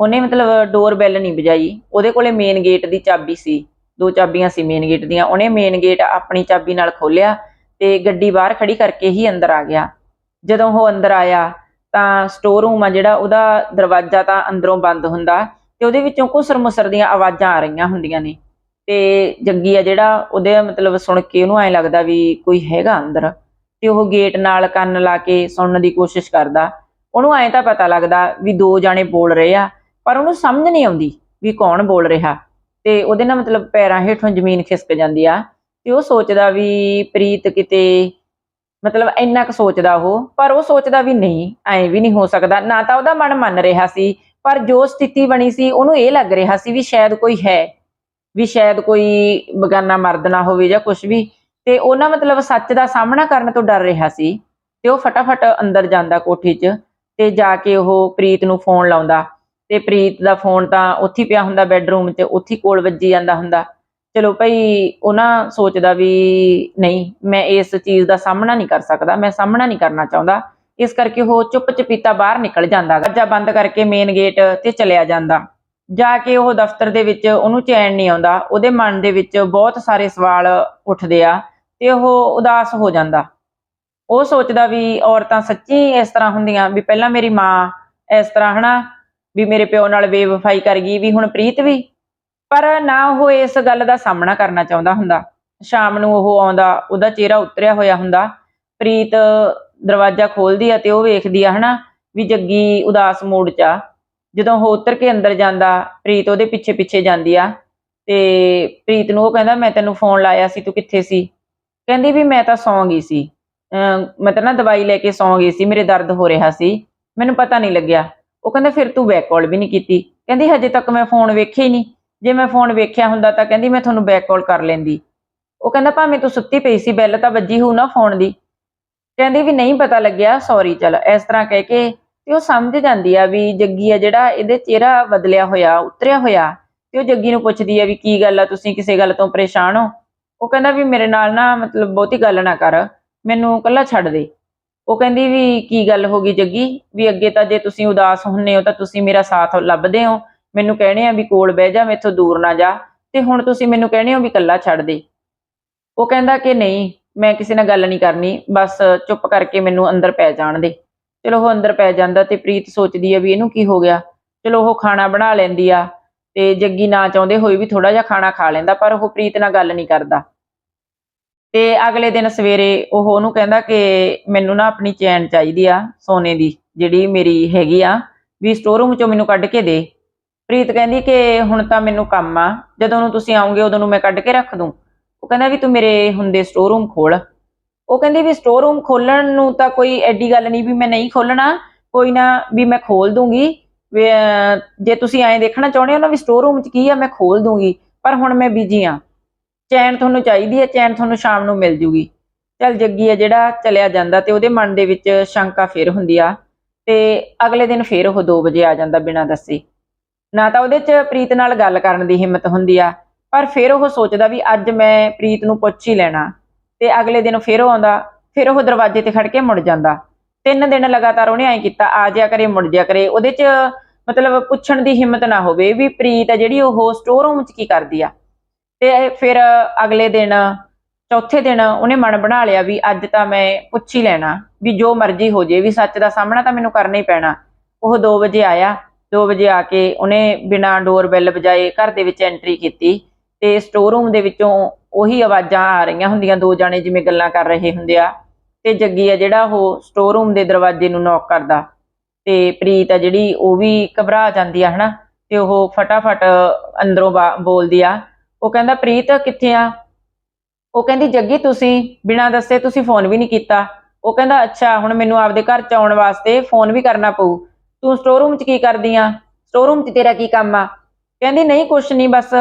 ਉਹਨੇ ਮਤਲਬ ਡੋਰ ਬੈਲ ਨਹੀਂ ਵਜਾਈ। ਉਹਦੇ ਕੋਲੇ ਮੇਨ ਗੇਟ ਦੀ ਚਾਬੀ ਸੀ। ਦੋ ਚਾਬੀਆਂ ਸੀ ਮੇਨ ਗੇਟ ਦੀਆਂ। ਉਹਨੇ ਮੇਨ ਗੇਟ ਆਪਣੀ ਚਾਬੀ ਨਾਲ ਖੋਲਿਆ ਤੇ ਗੱਡੀ ਬਾਹਰ ਖੜੀ ਕਰਕੇ ਹੀ ਅੰਦਰ ਆ ਗਿਆ। ਜਦੋਂ ਉਹ ਅੰਦਰ ਆਇਆ ਤਾਂ ਸਟੋਰ ਰੂਮ ਆ ਜਿਹੜਾ ਉਹਦਾ ਦਰਵਾਜ਼ਾ ਤਾਂ ਅੰਦਰੋਂ ਬੰਦ ਹੁੰਦਾ ਤੇ ਉਹਦੇ ਵਿੱਚੋਂ ਘੁਸਰ ਮੁਸਰ ਦੀਆਂ ਆਵਾਜ਼ਾਂ ਆ ਰਹੀਆਂ ਹੁੰਦੀਆਂ ਨੇ। ਤੇ ਜੱਗੀ ਆ ਜਿਹੜਾ, ਉਹਦੇ ਮਤਲਬ ਸੁਣ ਕੇ ਉਹਨੂੰ ਐਂ ਲੱਗਦਾ ਵੀ ਕੋਈ ਹੈਗਾ ਅੰਦਰ। ਤੇ ਉਹ ਗੇਟ ਨਾਲ ਕੰਨ ਲਾ ਕੇ ਸੁਣਨ ਦੀ ਕੋਸ਼ਿਸ਼ ਕਰਦਾ। ਉਹਨੂੰ ਐਂ ਤਾਂ ਪਤਾ ਲੱਗਦਾ ਵੀ ਦੋ ਜਾਣੇ ਬੋਲ ਰਹੇ ਆ, ਪਰ ਉਹਨੂੰ ਸਮਝ ਨਹੀਂ ਆਉਂਦੀ ਵੀ ਕੌਣ ਬੋਲ ਰਿਹਾ। ਤੇ ਉਹਦੇ ਨਾਲ ਮਤਲਬ ਪੈਰਾਂ ਹੇਠੋਂ ਜ਼ਮੀਨ ਖਿਸਕ ਜਾਂਦੀ ਆ। ਤੇ ਉਹ ਸੋਚਦਾ ਵੀ ਪ੍ਰੀਤ ਕਿਤੇ, ਮਤਲਬ ਇੰਨਾ ਕੁ ਸੋਚਦਾ ਉਹ, ਪਰ ਉਹ ਸੋਚਦਾ ਵੀ ਨਹੀਂ, ਐਂ ਵੀ ਨਹੀਂ ਹੋ ਸਕਦਾ। ਨਾ ਤਾਂ ਉਹਦਾ ਮਨ ਮੰਨ ਰਿਹਾ ਸੀ, ਪਰ ਜੋ ਸਥਿਤੀ ਬਣੀ ਸੀ, ਉਹਨੂੰ ਇਹ ਲੱਗ ਰਿਹਾ ਸੀ ਵੀ ਸ਼ਾਇਦ ਕੋਈ ਹੈ। ਵੀ ਸ਼ਾਇਦ ਕੋਈ ਬਗਾਨਾ ਮਰਦ ਨਾ ਹੋਵੇ ਜਾਂ ਕੁਝ ਵੀ। ਤੇ ਉਹਨਾਂ ਮਤਲਬ ਸੱਚ ਦਾ ਸਾਹਮਣਾ ਕਰਨ ਤੋਂ ਡਰ ਰਿਹਾ ਸੀ ਤੇ ਉਹ ਫਟਾਫਟ ਅੰਦਰ ਜਾਂਦਾ ਕੋਠੀ 'ਚ ਤੇ ਜਾ ਕੇ ਉਹ ਪ੍ਰੀਤ ਨੂੰ ਫੋਨ ਲਾਉਂਦਾ। ਤੇ ਪ੍ਰੀਤ ਦਾ ਫੋਨ ਤਾਂ ਉੱਥੇ ਪਿਆ ਹੁੰਦਾ ਬੈੱਡਰੂਮ 'ਚ, ਉੱਥੇ ਕੋਲ ਵੱਜੀ ਜਾਂਦਾ ਹੁੰਦਾ। ਚਲੋ ਭਾਈ ਉਹਨਾਂ ਸੋਚਦਾ ਵੀ ਨਹੀਂ, ਮੈਂ ਇਸ ਚੀਜ਼ ਦਾ ਸਾਹਮਣਾ ਨਹੀਂ ਕਰ ਸਕਦਾ, ਮੈਂ ਸਾਹਮਣਾ ਨਹੀਂ ਕਰਨਾ ਚਾਹੁੰਦਾ। ਇਸ ਕਰਕੇ ਉਹ ਚੁੱਪ ਚਪੀਤਾ ਬਾਹਰ ਨਿਕਲ ਜਾਂਦਾ ਦਰਵਾਜ਼ਾ ਬੰਦ ਕਰਕੇ ਮੇਨ ਗੇਟ ਤੇ ਚਲਿਆ ਜਾਂਦਾ। ਜਾ ਕੇ ਉਹ ਦਫ਼ਤਰ ਦੇ ਵਿੱਚ ਉਹਨੂੰ ਚੈਨ ਨਹੀਂ ਆਉਂਦਾ, ਉਹਦੇ ਮਨ ਦੇ ਵਿੱਚ ਬਹੁਤ ਸਾਰੇ ਸਵਾਲ ਉੱਠਦੇ ਆ ਤੇ ਉਹ ਉਦਾਸ ਹੋ ਜਾਂਦਾ। ਉਹ ਸੋਚਦਾ ਵੀ ਔਰਤਾਂ ਸੱਚੀ ਇਸ ਤਰ੍ਹਾਂ ਹੁੰਦੀਆਂ, ਵੀ ਪਹਿਲਾਂ ਮੇਰੀ ਮਾਂ ਇਸ ਤਰ੍ਹਾਂ ਹਨਾ, ਵੀ ਮੇਰੇ ਪਿਓ ਨਾਲ ਬੇਵਫਾਈ ਕਰ ਗਈ, ਵੀ ਹੁਣ ਪ੍ਰੀਤ ਵੀ। ਪਰ ਨਾ ਉਹ ਇਸ ਗੱਲ ਦਾ ਸਾਹਮਣਾ ਕਰਨਾ ਚਾਹੁੰਦਾ ਹੁੰਦਾ। ਸ਼ਾਮ ਨੂੰ ਉਹ ਆਉਂਦਾ, ਉਹਦਾ ਚਿਹਰਾ ਉਤਰਿਆ ਹੋਇਆ ਹੁੰਦਾ। ਪ੍ਰੀਤ ਦਰਵਾਜ਼ਾ ਖੋਲਦੀ ਆ ਤੇ ਉਹ ਵੇਖਦੀ ਆ ਹਨਾ, ਵੀ ਜੱਗੀ ਉਦਾਸ ਮੂਡ 'ਚ ਆ। ਜਦੋਂ ਉਹ ਉਤਰ ਕੇ ਅੰਦਰ ਜਾਂਦਾ, ਪ੍ਰੀਤ ਉਹਦੇ ਪਿੱਛੇ ਪਿੱਛੇ ਜਾਂਦੀ ਆ, ਤੇ ਪ੍ਰੀਤ ਨੂੰ ਉਹ ਕਹਿੰਦਾ, ਮੈਂ ਤੈਨੂੰ ਫੋਨ ਲਾਇਆ ਸੀ, ਤੂੰ ਕਿੱਥੇ ਸੀ? ਕਹਿੰਦੀ ਵੀ ਮੈਂ ਤਾਂ ਸੌਂ ਗਈ ਸੀ। ਮੈਂ ਤਾਂ ਨਾ ਦਵਾਈ ਲੈ ਕੇ ਸੌਂ ਗਈ ਸੀ, ਮੇਰੇ ਦਰਦ ਹੋ ਰਿਹਾ ਸੀ, ਮੈਨੂੰ ਪਤਾ ਨਹੀਂ ਲੱਗਿਆ। ਉਹ ਕਹਿੰਦਾ, ਫਿਰ ਤੂੰ ਬੈਕ ਕਾਲ ਵੀ ਨਹੀਂ ਕੀਤੀ। ਕਹਿੰਦੀ, ਹਜੇ ਤੱਕ ਮੈਂ ਫੋਨ ਵੇਖਿਆ ਹੀ ਨਹੀਂ। ਜੇ ਮੈਂ ਫੋਨ ਵੇਖਿਆ ਹੁੰਦਾ ਤਾਂ ਕਹਿੰਦੀ, ਮੈਂ ਤੁਹਾਨੂੰ ਬੈਕ ਕਾਲ ਕਰ ਲੈਂਦੀ। ਉਹ ਕਹਿੰਦਾ, ਭਾਵੇਂ ਤੂੰ ਸੁੱਤੀ ਪਈ ਸੀ ਬੈਲ ਤਾਂ ਵੱਜੀ ਹੋਊ ਨਾ ਫੋਨ ਦੀ। ਕਹਿੰਦੀ ਵੀ, ਨਹੀਂ ਪਤਾ ਲੱਗਿਆ ਸੌਰੀ ਚਲ। ਇਸ ਤਰ੍ਹਾਂ ਕਹਿ ਕੇ ਤੇ ਉਹ ਸਮਝ ਜਾਂਦੀ ਆ ਵੀ ਜੱਗੀ ਆ ਜਿਹੜਾ ਇਹਦੇ ਚਿਹਰਾ ਬਦਲਿਆ ਹੋਇਆ, ਉਤਰਿਆ ਹੋਇਆ, ਤੇ ਉਹ ਜੱਗੀ ਨੂੰ ਪੁੱਛਦੀ ਆ ਵੀ ਕੀ ਗੱਲ ਆ, ਤੁਸੀਂ ਕਿਸੇ ਗੱਲ ਤੋਂ ਪਰੇਸ਼ਾਨ ਹੋ? ਉਹ ਕਹਿੰਦਾ ਵੀ ਮੇਰੇ ਨਾਲ ਨਾ ਮਤਲਬ ਬਹੁਤੀ ਗੱਲ ਨਾ ਕਰ, ਮੈਨੂੰ ਇਕੱਲਾ ਛੱਡ ਦੇ। ਉਹ ਕਹਿੰਦੀ ਵੀ ਕੀ ਗੱਲ ਹੋ ਗਈ ਜੱਗੀ? ਵੀ ਅੱਗੇ ਤਾਂ ਜੇ ਤੁਸੀਂ ਉਦਾਸ ਹੁੰਨੇ ਹੋ ਤਾਂ ਤੁਸੀਂ ਮੇਰਾ ਸਾਥ ਲੱਭਦੇ ਹੋ। ਮੈਨੂੰ ਕਹਿਣੇ ਆ ਵੀ ਕੋਲ ਬਹਿ ਜਾ, ਮੈਥੋਂ ਦੂਰ ਨਾ ਜਾ, ਤੇ ਹੁਣ ਤੁਸੀਂ ਮੈਨੂੰ ਕਹਿਣੇ ਹੋ ਵੀ ਇਕੱਲਾ ਛੱਡ ਦੇ। ਉਹ ਕਹਿੰਦਾ ਕਿ ਨਹੀਂ, ਮੈਂ ਕਿਸੇ ਨਾਲ ਗੱਲ ਨਹੀਂ ਕਰਨੀ, ਬਸ ਚੁੱਪ ਕਰਕੇ ਮੈਨੂੰ ਅੰਦਰ ਪੈ ਜਾਣ ਦੇ। ਚਲੋ ਉਹ ਅੰਦਰ ਪੈ ਜਾਂਦਾ ਤੇ ਪ੍ਰੀਤ ਸੋਚਦੀ ਆ ਵੀ ਇਹਨੂੰ ਕੀ ਹੋ ਗਿਆ। ਚਲੋ ਉਹ ਖਾਣਾ ਬਣਾ ਲੈਂਦੀ ਆ ਤੇ ਜੱਗੀ ਨਾ ਚਾਹੁੰਦੇ ਹੋਏ ਵੀ ਥੋੜਾ ਜਿਹਾ ਖਾਣਾ ਖਾ ਲੈਂਦਾ, ਪਰ ਉਹ ਪ੍ਰੀਤ ਨਾਲ ਗੱਲ ਨਹੀਂ ਕਰਦਾ। ਤੇ ਅਗਲੇ ਦਿਨ ਸਵੇਰੇ ਉਹ ਉਹਨੂੰ ਕਹਿੰਦਾ ਕਿ ਮੈਨੂੰ ਨਾ ਆਪਣੀ ਚੈਨ ਚਾਹੀਦੀ ਆ ਸੋਨੇ ਦੀ, ਜਿਹੜੀ ਮੇਰੀ ਹੈਗੀ ਆ, ਵੀ ਸਟੋਰ ਰੂਮ ਚੋਂ ਮੈਨੂੰ ਕੱਢ ਕੇ ਦੇ। ਪ੍ਰੀਤ ਕਹਿੰਦੀ ਕਿ ਹੁਣ ਤਾਂ ਮੈਨੂੰ ਕੰਮ ਆ, ਜਦੋਂ ਨੂੰ ਤੁਸੀਂ ਆਉਂਗੇ ਉਦੋਂ ਨੂੰ ਮੈਂ ਕੱਢ ਕੇ ਰੱਖ ਦੂੰ। ਉਹ ਕਹਿੰਦਾ ਵੀ ਤੂੰ ਮੇਰੇ ਹੁੰਦੇ ਸਟੋਰ ਰੂਮ ਖੋਲ। ਉਹ ਕਹਿੰਦੀ ਵੀ ਸਟੋਰ ਰੂਮ ਖੋਲਣ ਨੂੰ ਤਾਂ ਕੋਈ ਐਡੀ ਗੱਲ ਨਹੀਂ ਵੀ ਮੈਂ ਨਹੀਂ ਖੋਲਣਾ ਕੋਈ ਨਾ ਵੀ ਮੈਂ ਖੋਲ ਦੂੰਗੀ। ਵੀ, ਜੇ ਤੁਸੀਂ ਐਂ ਦੇਖਣਾ ਚਾਹੁੰਦੇ ਹੋ ਨਾ ਵੀ ਸਟੋਰ ਰੂਮ 'ਚ ਕੀ ਆ ਮੈਂ ਖੋਲ ਦੂੰਗੀ ਪਰ ਹੁਣ ਮੈਂ ਬਿਜ਼ੀ ਆ। ਚੈਨ ਤੁਹਾਨੂੰ ਚਾਹੀਦੀ ਹੈ ਚੈਨ ਤੁਹਾਨੂੰ ਸ਼ਾਮ ਨੂੰ ਮਿਲ ਜੂਗੀ। ਚੱਲ ਜੱਗੀ ਆ ਜਿਹੜਾ ਚਲਿਆ ਜਾਂਦਾ ਤੇ ਉਹਦੇ ਮਨ ਦੇ ਵਿੱਚ ਸ਼ੰਕਾ ਫੇਰ ਹੁੰਦੀ ਆ। ਤੇ ਅਗਲੇ ਦਿਨ ਫੇਰ ਉਹ 2 ਵਜੇ ਆ ਜਾਂਦਾ ਬਿਨਾਂ ਦੱਸੇ। ਨਾ ਤਾਂ ਉਹਦੇ 'ਚ ਪ੍ਰੀਤ ਨਾਲ ਗੱਲ ਕਰਨ ਦੀ ਹਿੰਮਤ ਹੁੰਦੀ ਆ ਪਰ ਫਿਰ ਉਹ ਸੋਚਦਾ ਵੀ ਅੱਜ ਮੈਂ ਪ੍ਰੀਤ ਨੂੰ ਪੁੱਛ ਹੀ ਲੈਣਾ। ਤੇ ਅਗਲੇ ਦਿਨ ਫਿਰ ਉਹ ਆਉਂਦਾ, ਫਿਰ ਉਹ ਦਰਵਾਜ਼ੇ ਤੇ ਖੜ ਕੇ ਮੁੜ ਜਾਂਦਾ। ਤਿੰਨ ਦਿਨ ਲਗਾਤਾਰ ਉਹਨੇ ਐਂ ਕੀਤਾ, ਆ ਜਿਆ ਕਰੇ, ਮੁੜ ਜਿਆ ਕਰੇ। ਉਹਦੇ 'ਚ ਮਤਲਬ ਪੁੱਛਣ ਦੀ ਹਿੰਮਤ ਨਾ ਹੋਵੇ ਵੀ ਪ੍ਰੀਤ ਆ ਜਿਹੜੀ ਉਹ ਸਟੋਰ ਰੂਮ 'ਚ ਕੀ ਕਰਦੀ ਆ। ਤੇ ਫਿਰ ਅਗਲੇ ਦਿਨ, ਚੌਥੇ ਦਿਨ ਉਹਨੇ ਮਨ ਬਣਾ ਲਿਆ ਵੀ ਅੱਜ ਤਾਂ ਮੈਂ ਪੁੱਛ ਹੀ ਲੈਣਾ ਵੀ ਜੋ ਮਰਜ਼ੀ ਹੋ ਜੇ, ਵੀ ਸੱਚ ਦਾ ਸਾਹਮਣਾ ਤਾਂ ਮੈਨੂੰ ਕਰਨਾ ਹੀ ਪੈਣਾ। ਉਹ 2 ਵਜੇ ਆਇਆ 2 ਵਜੇ ਆ ਕੇ ਉਹਨੇ ਬਿਨਾਂ ਡੋਰ ਬੈਲ ਵਜਾਏ ਘਰ ਦੇ ਵਿੱਚ ਐਂਟਰੀ ਕੀਤੀ। ਤੇ ਸਟੋਰ ਰੂਮ ਦੇ ਵਿੱਚੋਂ ਉਹੀ ਆਵਾਜ਼ਾਂ ਆ ਰਹੀਆਂ ਹੁੰਦੀਆਂ, ਦੋ ਜਾਣੇ ਜਿਵੇਂ ਗੱਲਾਂ ਕਰ ਰਹੇ ਹੁੰਦੇ ਆ। ਤੇ ਜੱਗੀ ਆ ਜਿਹੜਾ ਉਹ ਸਟੋਰ ਰੂਮ ਦੇ ਦਰਵਾਜ਼ੇ ਨੂੰ ਨੌਕ ਕਰਦਾ। ਤੇ ਪ੍ਰੀਤ ਆ ਜਿਹੜੀ ਉਹ ਵੀ ਘਬਰਾ ਜਾਂਦੀ ਆ, ਹਨਾ? ਤੇ ਉਹ ਫਟਾਫਟ ਅੰਦਰੋਂ ਬੋਲਦੀ ਆ, ਉਹ ਕਹਿੰਦਾ, ਪ੍ਰੀਤ, ਕਿੱਥੇ ਆ? ਉਹ ਕਹਿੰਦੀ, ਜੱਗੀ, ਤੁਸੀਂ ਬਿਨਾਂ ਦੱਸੇ ਤੁਸੀਂ ਫੋਨ ਵੀ ਨਹੀਂ ਕੀਤਾ। ਉਹ ਕਹਿੰਦਾ, ਅੱਛਾ, ਹੁਣ ਮੈਨੂੰ ਆਪਦੇ ਘਰ ਚ ਆਉਣ ਵਾਸਤੇ ਫੋਨ ਵੀ ਕਰਨਾ ਪਊ। ਤੂੰ ਸਟੋਰ ਰੂਮ 'ਚ ਕੀ ਕਰਦੀ ਆ? ਸਟੋਰ ਰੂਮ 'ਚ ਤੇਰਾ ਕੀ ਕੰਮ ਆ? ਕਹਿੰਦੀ, ਨਹੀਂ, ਕੁਛ ਨਹੀਂ, ਬਸ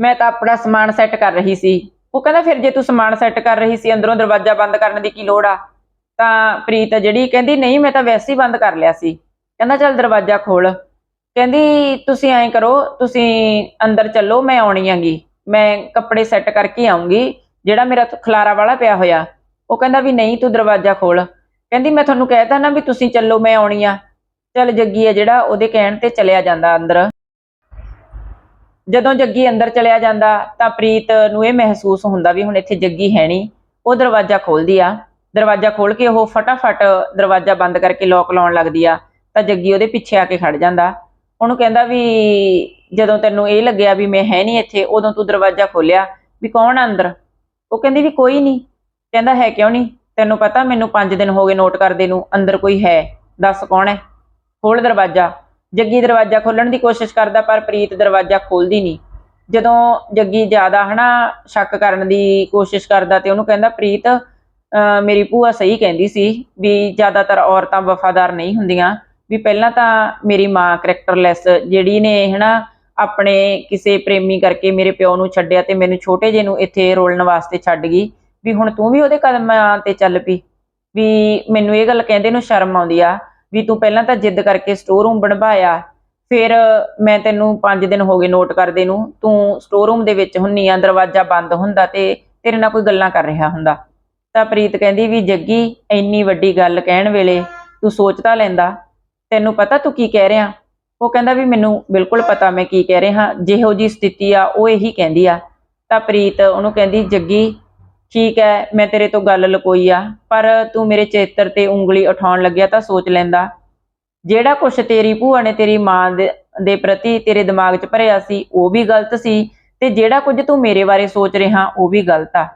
ਮੈਂ ਤਾਂ ਆਪਣਾ ਸਮਾਨ ਸੈੱਟ ਕਰ ਰਹੀ ਸੀ। ਉਹ ਕਹਿੰਦਾ, ਫਿਰ ਜੇ ਤੂੰ ਸਮਾਨ ਸੈੱਟ ਕਰ ਰਹੀ ਸੀ, ਅੰਦਰੋਂ ਦਰਵਾਜ਼ਾ ਬੰਦ ਕਰਨ ਦੀ ਕੀ ਲੋੜ ਆ? ਤਾਂ ਪ੍ਰੀਤ ਜਿਹੜੀ ਕਹਿੰਦੀ, ਨਹੀਂ, ਮੈਂ ਤਾਂ ਵੈਸੇ ਹੀ ਬੰਦ ਕਰ ਲਿਆ ਸੀ। ਕਹਿੰਦਾ, ਚੱਲ ਦਰਵਾਜ਼ਾ ਖੋਲ ਕਹਿੰਦੀ, ਤੁਸੀਂ ਐਂ ਕਰੋ, ਤੁਸੀਂ ਅੰਦਰ ਚੱਲੋ, ਮੈਂ ਆਉਣੀ ਆਂਗੀ। ਮੈਂ ਕੱਪੜੇ ਸੈੱਟ ਕਰਕੇ ਆਉਂਗੀ, ਜਿਹੜਾ ਮੇਰਾ ਖਲਾਰਾ ਵਾਲਾ ਪਿਆ ਹੋਇਆ। ਉਹ ਕਹਿੰਦਾ ਵੀ ਨਹੀਂ, ਤੂੰ ਦਰਵਾਜ਼ਾ ਖੋਲ ਕਹਿੰਦੀ, ਮੈਂ ਤੁਹਾਨੂੰ ਕਹਿਤਾ ਨਾ ਵੀ ਤੁਸੀਂ ਚੱਲੋ, ਮੈਂ ਆਉਣੀ ਆ। ਚੱਲ ਜੱਗੀ ਆ ਜਿਹੜਾ, ਉਹਦੇ ਕਹਿਣ ਤੇ ਚਲਿਆ ਜਾਂਦਾ ਅੰਦਰ। ਜਦੋਂ ਜੱਗੀ ਅੰਦਰ ਚਲਿਆ ਜਾਂਦਾ ਤਾਂ ਪ੍ਰੀਤ ਨੂੰ ਇਹ ਮਹਿਸੂਸ ਹੁੰਦਾ ਵੀ ਹੁਣ ਇੱਥੇ ਜੱਗੀ ਹੈ ਨਹੀਂ, ਉਹ ਦਰਵਾਜ਼ਾ ਖੋਲਦੀ ਆ। ਦਰਵਾਜ਼ਾ ਖੋਲ ਕੇ ਉਹ ਫਟਾਫਟ ਦਰਵਾਜ਼ਾ ਬੰਦ ਕਰਕੇ ਲੋਕ ਲਾਉਣ ਲੱਗਦੀ ਆ, ਤਾਂ ਜੱਗੀ ਉਹਦੇ ਪਿੱਛੇ ਆ ਕੇ ਖੜ ਜਾਂਦਾ। ਉਹਨੂੰ ਕਹਿੰਦਾ ਵੀ ਜਦੋਂ ਤੈਨੂੰ ਇਹ ਲੱਗਿਆ ਵੀ ਮੈਂ ਹੈ ਨਹੀਂ ਇੱਥੇ, ਉਦੋਂ ਤੂੰ ਦਰਵਾਜ਼ਾ ਖੋਲਿਆ ਵੀ ਕੌਣ ਆ ਅੰਦਰ? ਉਹ ਕਹਿੰਦੀ ਵੀ ਕੋਈ ਨਹੀਂ। ਕਹਿੰਦਾ ਹੈ ਕਿਉਂ ਨਹੀਂ? ਤੈਨੂੰ ਪਤਾ ਮੈਨੂੰ 5 ਦਿਨ ਹੋ ਗਏ ਨੋਟ ਕਰਦੇ ਨੂੰ, ਅੰਦਰ ਕੋਈ ਹੈ, ਦੱਸ ਕੌਣ ਹੈ? ਖੋਲ ਦਰਵਾਜ਼ਾ। ਜੱਗੀ ਦਰਵਾਜ਼ਾ ਖੋਲਣ ਦੀ ਕੋਸ਼ਿਸ਼ ਕਰਦਾ, ਪਰ ਪ੍ਰੀਤ ਦਰਵਾਜ਼ਾ ਖੋਲਦੀ ਨਹੀਂ। ਜਦੋਂ ਜੱਗੀ ਜ਼ਿਆਦਾ ਹਨਾ ਸ਼ੱਕ ਕਰਨ ਦੀ ਕੋਸ਼ਿਸ਼ ਕਰਦਾ ਤੇ ਉਹਨੂੰ ਕਹਿੰਦਾ, ਪ੍ਰੀਤ, ਅਹ ਮੇਰੀ ਭੂਆ ਸਹੀ ਕਹਿੰਦੀ ਸੀ ਵੀ ਜ਼ਿਆਦਾਤਰ ਔਰਤਾਂ ਵਫਾਦਾਰ ਨਹੀਂ ਹੁੰਦੀਆਂ, ਵੀ ਪਹਿਲਾਂ ਤਾਂ ਮੇਰੀ ਮਾਂ ਕਰੈਕਟਰਲੈਸ ਜਿਹੜੀ ਨੇ ਹਨਾ ਆਪਣੇ ਕਿਸੇ ਪ੍ਰੇਮੀ ਕਰਕੇ ਮੇਰੇ ਪਿਓ ਨੂੰ ਛੱਡਿਆ ਤੇ ਮੈਨੂੰ ਛੋਟੇ ਜਿਹੇ ਨੂੰ ਇੱਥੇ ਰੋਲਣ ਵਾਸਤੇ ਛੱਡ ਗਈ, ਵੀ ਹੁਣ ਤੂੰ ਵੀ ਉਹਦੇ ਕਦਮਾਂ ਤੇ ਚੱਲ ਪਈ, ਵੀ ਮੈਨੂੰ ਇਹ ਗੱਲ ਕਹਿੰਦੇ ਨੂੰ ਸ਼ਰਮ ਆਉਂਦੀ ਆ ਵੀ ਤੂੰ ਪਹਿਲਾਂ ਤਾਂ ਜਿੱਦ ਕਰਕੇ ਸਟੋਰ ਰੂਮ ਬਣਵਾਇਆ, ਫਿਰ ਮੈਂ ਤੈਨੂੰ 5 ਦਿਨ ਹੋ ਗਏ ਨੋਟ ਕਰਦੇ ਨੂੰ, ਤੂੰ ਸਟੋਰ ਰੂਮ ਦੇ ਵਿੱਚ ਹੁੰਨੀ ਆ, ਦਰਵਾਜ਼ਾ ਬੰਦ ਹੁੰਦਾ ਤੇ ਤੇਰੇ ਨਾਲ ਕੋਈ ਗੱਲਾਂ ਕਰ ਰਿਹਾ ਹੁੰਦਾ। ਤਾਂ ਪ੍ਰੀਤ ਕਹਿੰਦੀ ਵੀ ਜੱਗੀ, ਇੰਨੀ ਵੱਡੀ ਗੱਲ ਕਹਿਣ ਵੇਲੇ ਤੂੰ ਸੋਚ ਤਾਂ ਲੈਂਦਾ। ਤੈਨੂੰ ਪਤਾ ਤੂੰ ਕੀ ਕਹਿ ਰਿਹਾ? ਉਹ ਕਹਿੰਦਾ ਵੀ ਮੈਨੂੰ ਬਿਲਕੁਲ ਪਤਾ ਮੈਂ ਕੀ ਕਹਿ ਰਿਹਾ। ਜਿਹੋ ਜੀ ਸਥਿਤੀ ਆ, ਉਹ ਇਹੀ ਕਹਿੰਦੀ ਆ। ਤਾਂ ਪ੍ਰੀਤ ਉਹਨੂੰ ਕਹਿੰਦੀ, ਜੱਗੀ ਠੀਕ ਹੈ, ਮੈਂ ਤੇਰੇ ਤੋਂ ਗੱਲ ਲਕੋਈ ਆ, ਪਰ ਤੂੰ ਮੇਰੇ ਚੇਤਰ ਤੇ ਉਂਗਲੀ ਉਠਾਉਣ ਲੱਗਿਆ ਤਾਂ ਸੋਚ ਲੈਂਦਾ। ਜਿਹੜਾ ਕੁਛ ਤੇਰੀ ਭੂਆ ਨੇ ਤੇਰੀ ਮਾਂ ਦੇ ਪ੍ਰਤੀ ਤੇਰੇ ਦਿਮਾਗ 'ਚ ਭਰਿਆ ਸੀ, ਉਹ ਵੀ ਗਲਤ ਸੀ, ਤੇ ਜਿਹੜਾ ਕੁਝ ਤੂੰ ਮੇਰੇ ਬਾਰੇ ਸੋਚ ਰਿਹਾ, ਉਹ ਵੀ ਗਲਤ ਆ।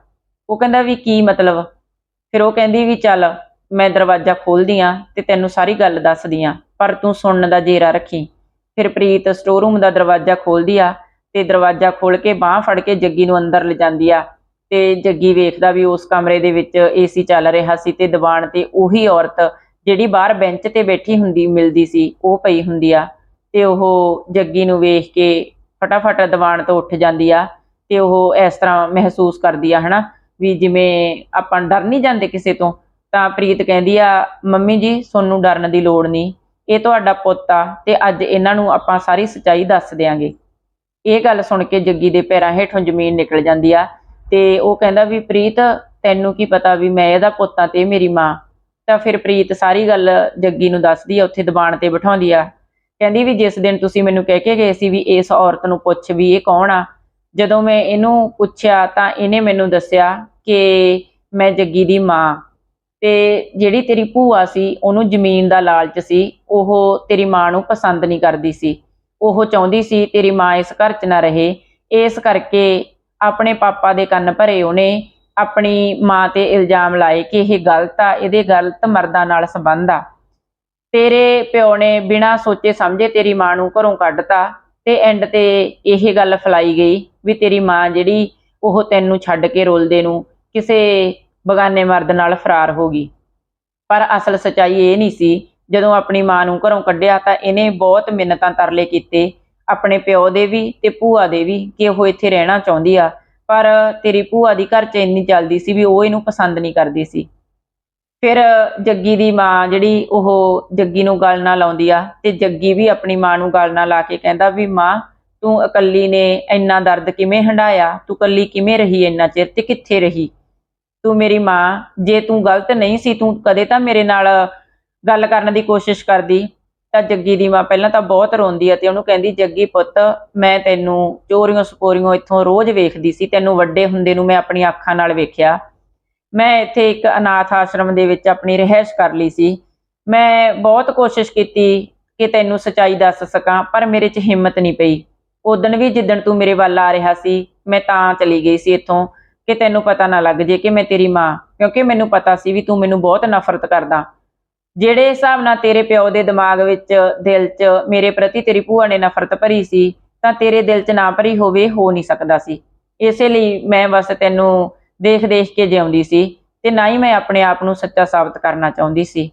ਉਹ ਕਹਿੰਦਾ ਵੀ ਕੀ ਮਤਲਬ? ਫਿਰ ਉਹ ਕਹਿੰਦੀ ਵੀ ਚੱਲ, ਮੈਂ ਦਰਵਾਜ਼ਾ ਖੋਲਦੀ ਆ ਤੇ ਤੈਨੂੰ ਸਾਰੀ ਗੱਲ ਦੱਸਦੀ ਆ, ਪਰ ਤੂੰ ਸੁਣਨ ਦਾ ਜੇਰਾ ਰੱਖੀ। ਫਿਰ ਪ੍ਰੀਤ ਸਟੋਰ ਰੂਮ ਦਾ ਦਰਵਾਜ਼ਾ ਖੋਲਦੀ ਆ ਤੇ ਦਰਵਾਜ਼ਾ ਖੋਲ ਕੇ ਬਾਹ ਫੜ ਕੇ ਜੱਗੀ ਨੂੰ ਅੰਦਰ ਲਿਜਾਂਦੀ ਆ। ਤੇ ਜੱਗੀ ਵੇਖਦਾ ਵੀ ਉਸ ਕਮਰੇ ਦੇ ਵਿੱਚ ਏਸੀ ਚੱਲ ਰਿਹਾ ਸੀ ਤੇ ਦੀਵਾਨ ਤੇ ਉਹੀ ਔਰਤ ਜਿਹੜੀ ਬਾਹਰ ਬੈਂਚ ਤੇ ਬੈਠੀ ਹੁੰਦੀ, ਮਿਲਦੀ ਸੀ, ਉਹ ਪਈ ਹੁੰਦੀ ਆ। ਤੇ ਉਹ ਜੱਗੀ ਨੂੰ ਵੇਖ ਕੇ ਫਟਾਫਟ ਦੀਵਾਨ ਤੋਂ ਉੱਠ ਜਾਂਦੀ ਆ ਤੇ ਉਹ ਇਸ ਤਰ੍ਹਾਂ ਮਹਿਸੂਸ ਕਰਦੀ ਆ, ਹਨਾ, ਵੀ ਜਿਵੇਂ ਆਪਾਂ ਡਰ ਨਹੀਂ ਜਾਂਦੇ ਕਿਸੇ ਤੋਂ, ਤਾਂ ਪ੍ਰੀਤ ਕਹਿੰਦੀ ਆ, ਮੰਮੀ ਜੀ ਤੁਹਾਨੂੰ ਡਰਨ ਦੀ ਲੋੜ ਨਹੀਂ, ਇਹ ਤੁਹਾਡਾ ਪੁੱਤ ਆ ਤੇ ਅੱਜ ਇਹਨਾਂ ਨੂੰ ਆਪਾਂ ਸਾਰੀ ਸੱਚਾਈ ਦੱਸ ਦਿਆਂਗੇ। ਇਹ ਗੱਲ ਸੁਣ ਕੇ ਜੱਗੀ ਦੇ ਪੈਰਾਂ ਹੇਠੋਂ ਜ਼ਮੀਨ ਨਿਕਲ ਜਾਂਦੀ ਆ ਤੇ ਉਹ ਕਹਿੰਦਾ ਵੀ ਪ੍ਰੀਤ, ਤੈਨੂੰ ਕੀ ਪਤਾ ਵੀ ਮੈਂ ਇਹਦਾ ਪੁੱਤ ਆ ਤੇ ਮੇਰੀ ਮਾਂ। ਤਾਂ ਫਿਰ ਪ੍ਰੀਤ ਸਾਰੀ ਗੱਲ ਜੱਗੀ ਨੂੰ ਦੱਸਦੀ ਆ, ਉੱਥੇ ਦਬਾਣ ਤੇ ਬਿਠਾਉਂਦੀ ਆ। ਕਹਿੰਦੀ ਵੀ ਜਿਸ ਦਿਨ ਤੁਸੀਂ ਮੈਨੂੰ ਕਹਿ ਕੇ ਗਏ ਸੀ ਵੀ ਇਸ ਔਰਤ ਨੂੰ ਪੁੱਛ ਵੀ ਇਹ ਕੌਣ ਆ, ਜਦੋਂ ਮੈਂ ਇਹਨੂੰ ਪੁੱਛਿਆ ਤਾਂ ਇਹਨੇ ਮੈਨੂੰ ਦੱਸਿਆ ਕਿ ਮੈਂ ਜੱਗੀ ਦੀ ਮਾਂ। ਤੇ ਜਿਹੜੀ ਤੇਰੀ ਭੂਆ ਸੀ, ਉਹਨੂੰ ਜ਼ਮੀਨ ਦਾ ਲਾਲਚ ਸੀ, ਉਹ ਤੇਰੀ ਮਾਂ ਨੂੰ ਪਸੰਦ ਨਹੀਂ ਕਰਦੀ ਸੀ। ਉਹ ਚਾਹੁੰਦੀ ਸੀ ਤੇਰੀ ਮਾਂ ਇਸ ਘਰ 'ਚ ਨਾ ਰਹੇ। ਇਸ ਕਰਕੇ ਆਪਣੇ ਪਾਪਾ ਦੇ ਕੰਨ ਭਰੇ ਉਹਨੇ, ਆਪਣੀ ਮਾਂ ਤੇ ਇਲਜ਼ਾਮ ਲਾਏ ਕਿ ਇਹ ਗਲਤ ਆ, ਇਹਦੇ ਗਲਤ ਮਰਦਾਂ ਨਾਲ ਸੰਬੰਧ ਆ। ਤੇਰੇ ਪਿਓ ਨੇ ਬਿਨਾਂ ਸੋਚੇ ਸਮਝੇ ਤੇਰੀ ਮਾਂ ਨੂੰ ਘਰੋਂ ਕੱਢਤਾ ਤੇ ਐਂਡ ਤੇ ਇਹ ਗੱਲ ਫਲਾਈ ਗਈ ਵੀ ਤੇਰੀ ਮਾਂ ਜਿਹੜੀ ਉਹ ਤੈਨੂੰ ਛੱਡ ਕੇ ਰੋਲਦੇ ਨੂੰ ਕਿਸੇ ਬਗਾਨੇ ਮਰਦ ਨਾਲ ਫਰਾਰ ਹੋ ਗਈ। ਪਰ ਅਸਲ ਸਚਾਈ ਇਹ ਨਹੀਂ ਸੀ, ਜਦੋਂ ਆਪਣੀ ਮਾਂ ਨੂੰ ਘਰੋਂ ਕੱਢਿਆ ਤਾਂ ਇਹਨੇ ਬਹੁਤ ਮਿੰਨਤਾਂ ਤਰਲੇ ਕੀਤੇ ਆਪਣੇ ਪਿਓ ਦੇ ਵੀ ਤੇ ਭੂਆ ਦੇ ਵੀ ਕਿ ਉਹ ਇੱਥੇ ਰਹਿਣਾ ਚਾਹੁੰਦੀ ਆ। ਪਰ ਤੇਰੀ ਭੂਆ ਦੀ ਘਰ 'ਚ ਇੰਨੀ ਚੱਲਦੀ ਸੀ ਵੀ ਉਹ ਇਹਨੂੰ ਪਸੰਦ ਨਹੀਂ ਕਰਦੀ ਸੀ। ਫਿਰ ਜੱਗੀ ਦੀ ਮਾਂ ਜਿਹੜੀ ਉਹ ਜੱਗੀ ਨੂੰ ਗੱਲ ਨਾਲ ਲਾਉਂਦੀ ਆ ਤੇ ਜੱਗੀ ਵੀ ਆਪਣੀ ਮਾਂ ਨੂੰ ਗੱਲ ਨਾਲ ਲਾ ਕੇ ਕਹਿੰਦਾ ਵੀ ਮਾਂ, ਤੂੰ ਇਕੱਲੀ ਨੇ ਇੰਨਾ ਦਰਦ ਕਿਵੇਂ ਹੰਡਾਇਆ ਤੂੰ ਇਕੱਲੀ ਕਿਵੇਂ ਰਹੀ ਇੰਨਾ ਚਿਰ ਤੇ ਕਿੱਥੇ ਰਹੀ? ਤੂੰ ਮੇਰੀ ਮਾਂ, ਜੇ ਤੂੰ ਗਲਤ ਨਹੀਂ ਸੀ, ਤੂੰ ਕਦੇ ਤਾਂ ਮੇਰੇ ਨਾਲ ਗੱਲ ਕਰਨ ਦੀ ਕੋਸ਼ਿਸ਼ ਕਰਦੀ। ਤਾਂ ਜੱਗੀ ਦੀ ਮਾਂ ਪਹਿਲਾਂ ਤਾਂ ਬਹੁਤ ਰੋਂਦੀ ਆ ਤੇ ਉਹਨੂੰ ਕਹਿੰਦੀ, ਜੱਗੀ ਪੁੱਤ, ਮੈਂ ਤੈਨੂੰ ਚੋਰੀਆਂ ਸਪੋਰੀਆਂ ਇੱਥੋਂ ਰੋਜ਼ ਵੇਖਦੀ ਸੀ, ਤੈਨੂੰ ਵੱਡੇ ਹੁੰਦੇ ਨੂੰ ਮੈਂ ਆਪਣੀ ਅੱਖਾਂ ਨਾਲ ਵੇਖਿਆ। ਮੈਂ ਇੱਥੇ ਇੱਕ ਅਨਾਥ ਆਸ਼ਰਮ ਦੇ ਵਿੱਚ ਆਪਣੀ ਰਹਿائش ਕਰ ਲਈ ਸੀ। ਮੈਂ ਬਹੁਤ ਕੋਸ਼ਿਸ਼ ਕੀਤੀ ਕਿ ਤੈਨੂੰ ਸਚਾਈ ਦੱਸ ਸਕਾਂ, ਪਰ ਮੇਰੇ 'ਚ ਹਿੰਮਤ ਨਹੀਂ ਪਈ। ਉਦੋਂ ਵੀ ਜਿੱਦਣ ਤੂੰ ਮੇਰੇ ਵੱਲ ਆ ਰਿਹਾ ਸੀ, ਮੈਂ ਤਾਂ ਚਲੀ ਗਈ ਸੀ ਇੱਥੋਂ ਕਿ ਤੈਨੂੰ ਪਤਾ ਨਾ ਲੱਗ ਜੇ ਕਿ ਮੈਂ ਤੇਰੀ ਮਾਂ, ਕਿਉਂਕਿ ਮੈਨੂੰ ਪਤਾ ਸੀ ਵੀ ਤੂੰ ਮੈਨੂੰ ਬਹੁਤ ਨਫ਼ਰਤ ਕਰਦਾ। ਜਿਹੜੇ ਹਿਸਾਬ ਨਾਲ ਤੇਰੇ ਪਿਓ ਦੇ ਦਿਮਾਗ ਵਿੱਚ, ਦਿਲ 'ਚ ਮੇਰੇ ਪ੍ਰਤੀ ਤੇਰੀ ਭੂਆ ਨੇ ਨਫ਼ਰਤ ਭਰੀ ਸੀ, ਤਾਂ ਤੇਰੇ ਦਿਲ 'ਚ ਨਾ ਭਰੀ ਹੋਵੇ, ਹੋ ਨਹੀਂ ਸਕਦਾ ਸੀ। ਇਸੇ ਲਈ ਮੈਂ ਬਸ ਤੈਨੂੰ ਦੇਖ ਦੇਖ ਕੇ ਜਿਉਂਦੀ ਸੀ ਤੇ ਨਾ ਹੀ ਮੈਂ ਆਪਣੇ ਆਪ ਨੂੰ ਸੱਚਾ ਸਾਬਤ ਕਰਨਾ ਚਾਹੁੰਦੀ ਸੀ।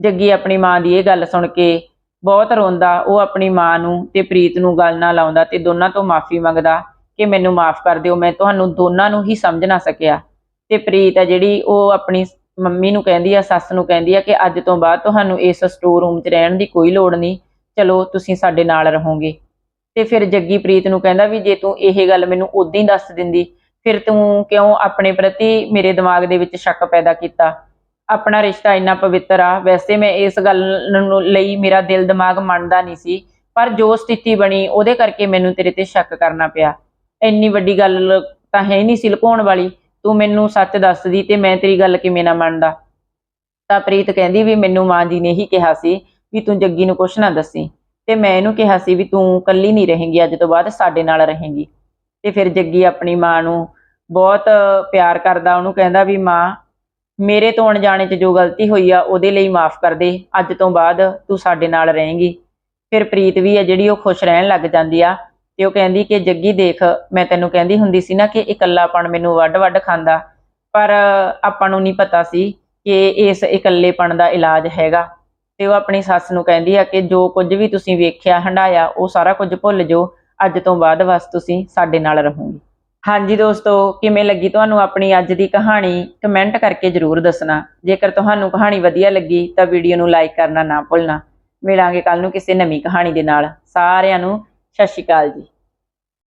ਜੱਗੀ ਆਪਣੀ ਮਾਂ ਦੀ ਇਹ ਗੱਲ ਸੁਣ ਕੇ ਬਹੁਤ ਰੋਂਦਾ, ਉਹ ਆਪਣੀ ਮਾਂ ਨੂੰ ਤੇ ਪ੍ਰੀਤ ਨੂੰ ਗੱਲ ਨਾ ਲਾਉਂਦਾ ਤੇ ਦੋਨਾਂ ਤੋਂ ਮਾਫੀ ਮੰਗਦਾ ਕਿ ਮੈਨੂੰ ਮਾਫ ਕਰ ਦਿਓ, ਮੈਂ ਤੁਹਾਨੂੰ ਦੋਨਾਂ ਨੂੰ ਹੀ ਸਮਝ ਨਾ ਸਕਿਆ। ਤੇ ਪ੍ਰੀਤ ਹੈ ਜਿਹੜੀ ਉਹ ਆਪਣੀ ਮੰਮੀ ਨੂੰ ਕਹਿੰਦੀ ਆ, ਸੱਸ ਨੂੰ ਕਹਿੰਦੀ ਆ ਕਿ ਅੱਜ ਤੋਂ ਬਾਅਦ ਤੁਹਾਨੂੰ ਇਸ ਸਟੋਰ ਰੂਮ 'ਚ ਰਹਿਣ ਦੀ ਕੋਈ ਲੋੜ ਨਹੀਂ। ਚਲੋ, ਤੁਸੀਂ ਸਾਡੇ ਨਾਲ ਰਹੋਗੇ। ਤੇ ਫਿਰ ਜੱਗੀ ਪ੍ਰੀਤ ਨੂੰ ਕਹਿੰਦਾ ਵੀ ਜੇ ਤੂੰ ਇਹ ਗੱਲ ਮੈਨੂੰ ਉਦੋਂ ਹੀ ਦੱਸ ਦਿੰਦੀ, ਫਿਰ ਤੂੰ ਕਿਉਂ ਆਪਣੇ ਪ੍ਰਤੀ ਮੇਰੇ ਦਿਮਾਗ ਦੇ ਵਿੱਚ ਸ਼ੱਕ ਪੈਦਾ ਕੀਤਾ? ਆਪਣਾ ਰਿਸ਼ਤਾ ਇੰਨਾ ਪਵਿੱਤਰ ਆ, ਵੈਸੇ ਮੈਂ ਇਸ ਗੱਲ ਲਈ ਮੇਰਾ ਦਿਲ ਦਿਮਾਗ ਮੰਨਦਾ ਨਹੀਂ ਸੀ, ਪਰ ਜੋ ਸਥਿਤੀ ਬਣੀ, ਉਹਦੇ ਕਰਕੇ ਮੈਨੂੰ ਤੇਰੇ ਤੇ ਸ਼ੱਕ ਕਰਨਾ ਪਿਆ। ਇੰਨੀ ਵੱਡੀ ਗੱਲ ਤਾਂ ਹੈ ਨਹੀਂ ਸੀ ਲੁਕਾਉਣ ਵਾਲੀ। ਤੂੰ ਮੈਨੂੰ ਸੱਚ ਦੱਸਦੀ ਤੇ ਮੈਂ ਤੇਰੀ ਗੱਲ ਕਿਵੇਂ ਨਾ ਮੰਨਦਾ? ਤਾਂ ਪ੍ਰੀਤ ਕਹਿੰਦੀ ਵੀ ਮੈਨੂੰ ਮਾਂ ਜੀ ਨੇ ਹੀ ਕਿਹਾ ਸੀ ਵੀ ਤੂੰ ਜੱਗੀ ਨੂੰ ਕੁਛ ਨਾ ਦੱਸੀ ਤੇ ਮੈਂ ਇਹਨੂੰ ਕਿਹਾ ਸੀ ਵੀ ਤੂੰ ਕੱਲੀ ਨਹੀਂ ਰਹੇਂਗੀ, ਅੱਜ ਤੋਂ ਬਾਅਦ ਸਾਡੇ ਨਾਲ ਰਹੇਂਗੀ। ਤੇ ਫਿਰ ਜੱਗੀ ਆਪਣੀ ਮਾਂ ਨੂੰ ਬਹੁਤ ਪਿਆਰ ਕਰਦਾ, ਉਹਨੂੰ ਕਹਿੰਦਾ ਵੀ ਮਾਂ, ਮੇਰੇ ਤੋਂ ਅਣਜਾਣੇ 'ਚ ਜੋ ਗਲਤੀ ਹੋਈ ਆ, ਉਹਦੇ ਲਈ ਮਾਫ ਕਰ ਦੇ, ਅੱਜ ਤੋਂ ਬਾਅਦ ਤੂੰ ਸਾਡੇ ਨਾਲ ਰਹੇਂਗੀ। ਫਿਰ ਪ੍ਰੀਤ ਵੀ ਹੈ ਜਿਹੜੀ ਉਹ ਖੁਸ਼ ਰਹਿਣ ਲੱਗ ਜਾਂਦੀ ਆ ਤੇ ਉਹ ਕਹਿੰਦੀ ਕਿ ਜੱਗੀ ਦੇਖ, ਮੈਂ ਤੈਨੂੰ ਕਹਿੰਦੀ ਹੁੰਦੀ ਸੀ ਨਾ ਕਿ ਇਕੱਲਾਪਣ ਮੈਨੂੰ ਵੱਡ-ਵੱਡ ਖਾਂਦਾ। ਪਰ ਆਪਾਂ ਨੂੰ ਨਹੀਂ ਪਤਾ ਸੀ ਕਿ ਇਸ ਇਕੱਲੇਪਣ ਦਾ ਇਲਾਜ ਹੈਗਾ। ਤੇ ਉਹ ਆਪਣੀ ਸੱਸ ਨੂੰ ਕਹਿੰਦੀ ਆ ਕਿ ਜੋ ਕੁਝ ਵੀ ਤੁਸੀਂ ਵੇਖਿਆ ਹੰਡਾਇਆ ਉਹ ਸਾਰਾ ਕੁਝ ਭੁੱਲ ਜਾਓ। ਅੱਜ ਤੋਂ ਬਾਅਦ ਬਸ ਤੁਸੀਂ ਸਾਡੇ ਨਾਲ ਰਹੋਗੇ। ਹਾਂਜੀ ਦੋਸਤੋ, ਕਿਵੇਂ ਲੱਗੀ ਤੁਹਾਨੂੰ ਆਪਣੀ ਅੱਜ ਦੀ ਕਹਾਣੀ? ਕਮੈਂਟ ਕਰਕੇ ਜਰੂਰ ਦੱਸਣਾ। ਜੇਕਰ ਤੁਹਾਨੂੰ ਕਹਾਣੀ ਵਧੀਆ ਲੱਗੀ ਤਾਂ ਵੀਡੀਓ ਨੂੰ ਲਾਈਕ ਕਰਨਾ ਨਾ ਭੁੱਲਣਾ। ਮਿਲਾਂਗੇ ਕੱਲ ਨੂੰ ਕਿਸੇ ਨਵੀਂ ਕਹਾਣੀ ਦੇ ਨਾਲ। ਸਾਰਿਆਂ ਨੂੰ ਸਤਿ ਸ਼੍ਰੀ ਅਕਾਲ ਜੀ।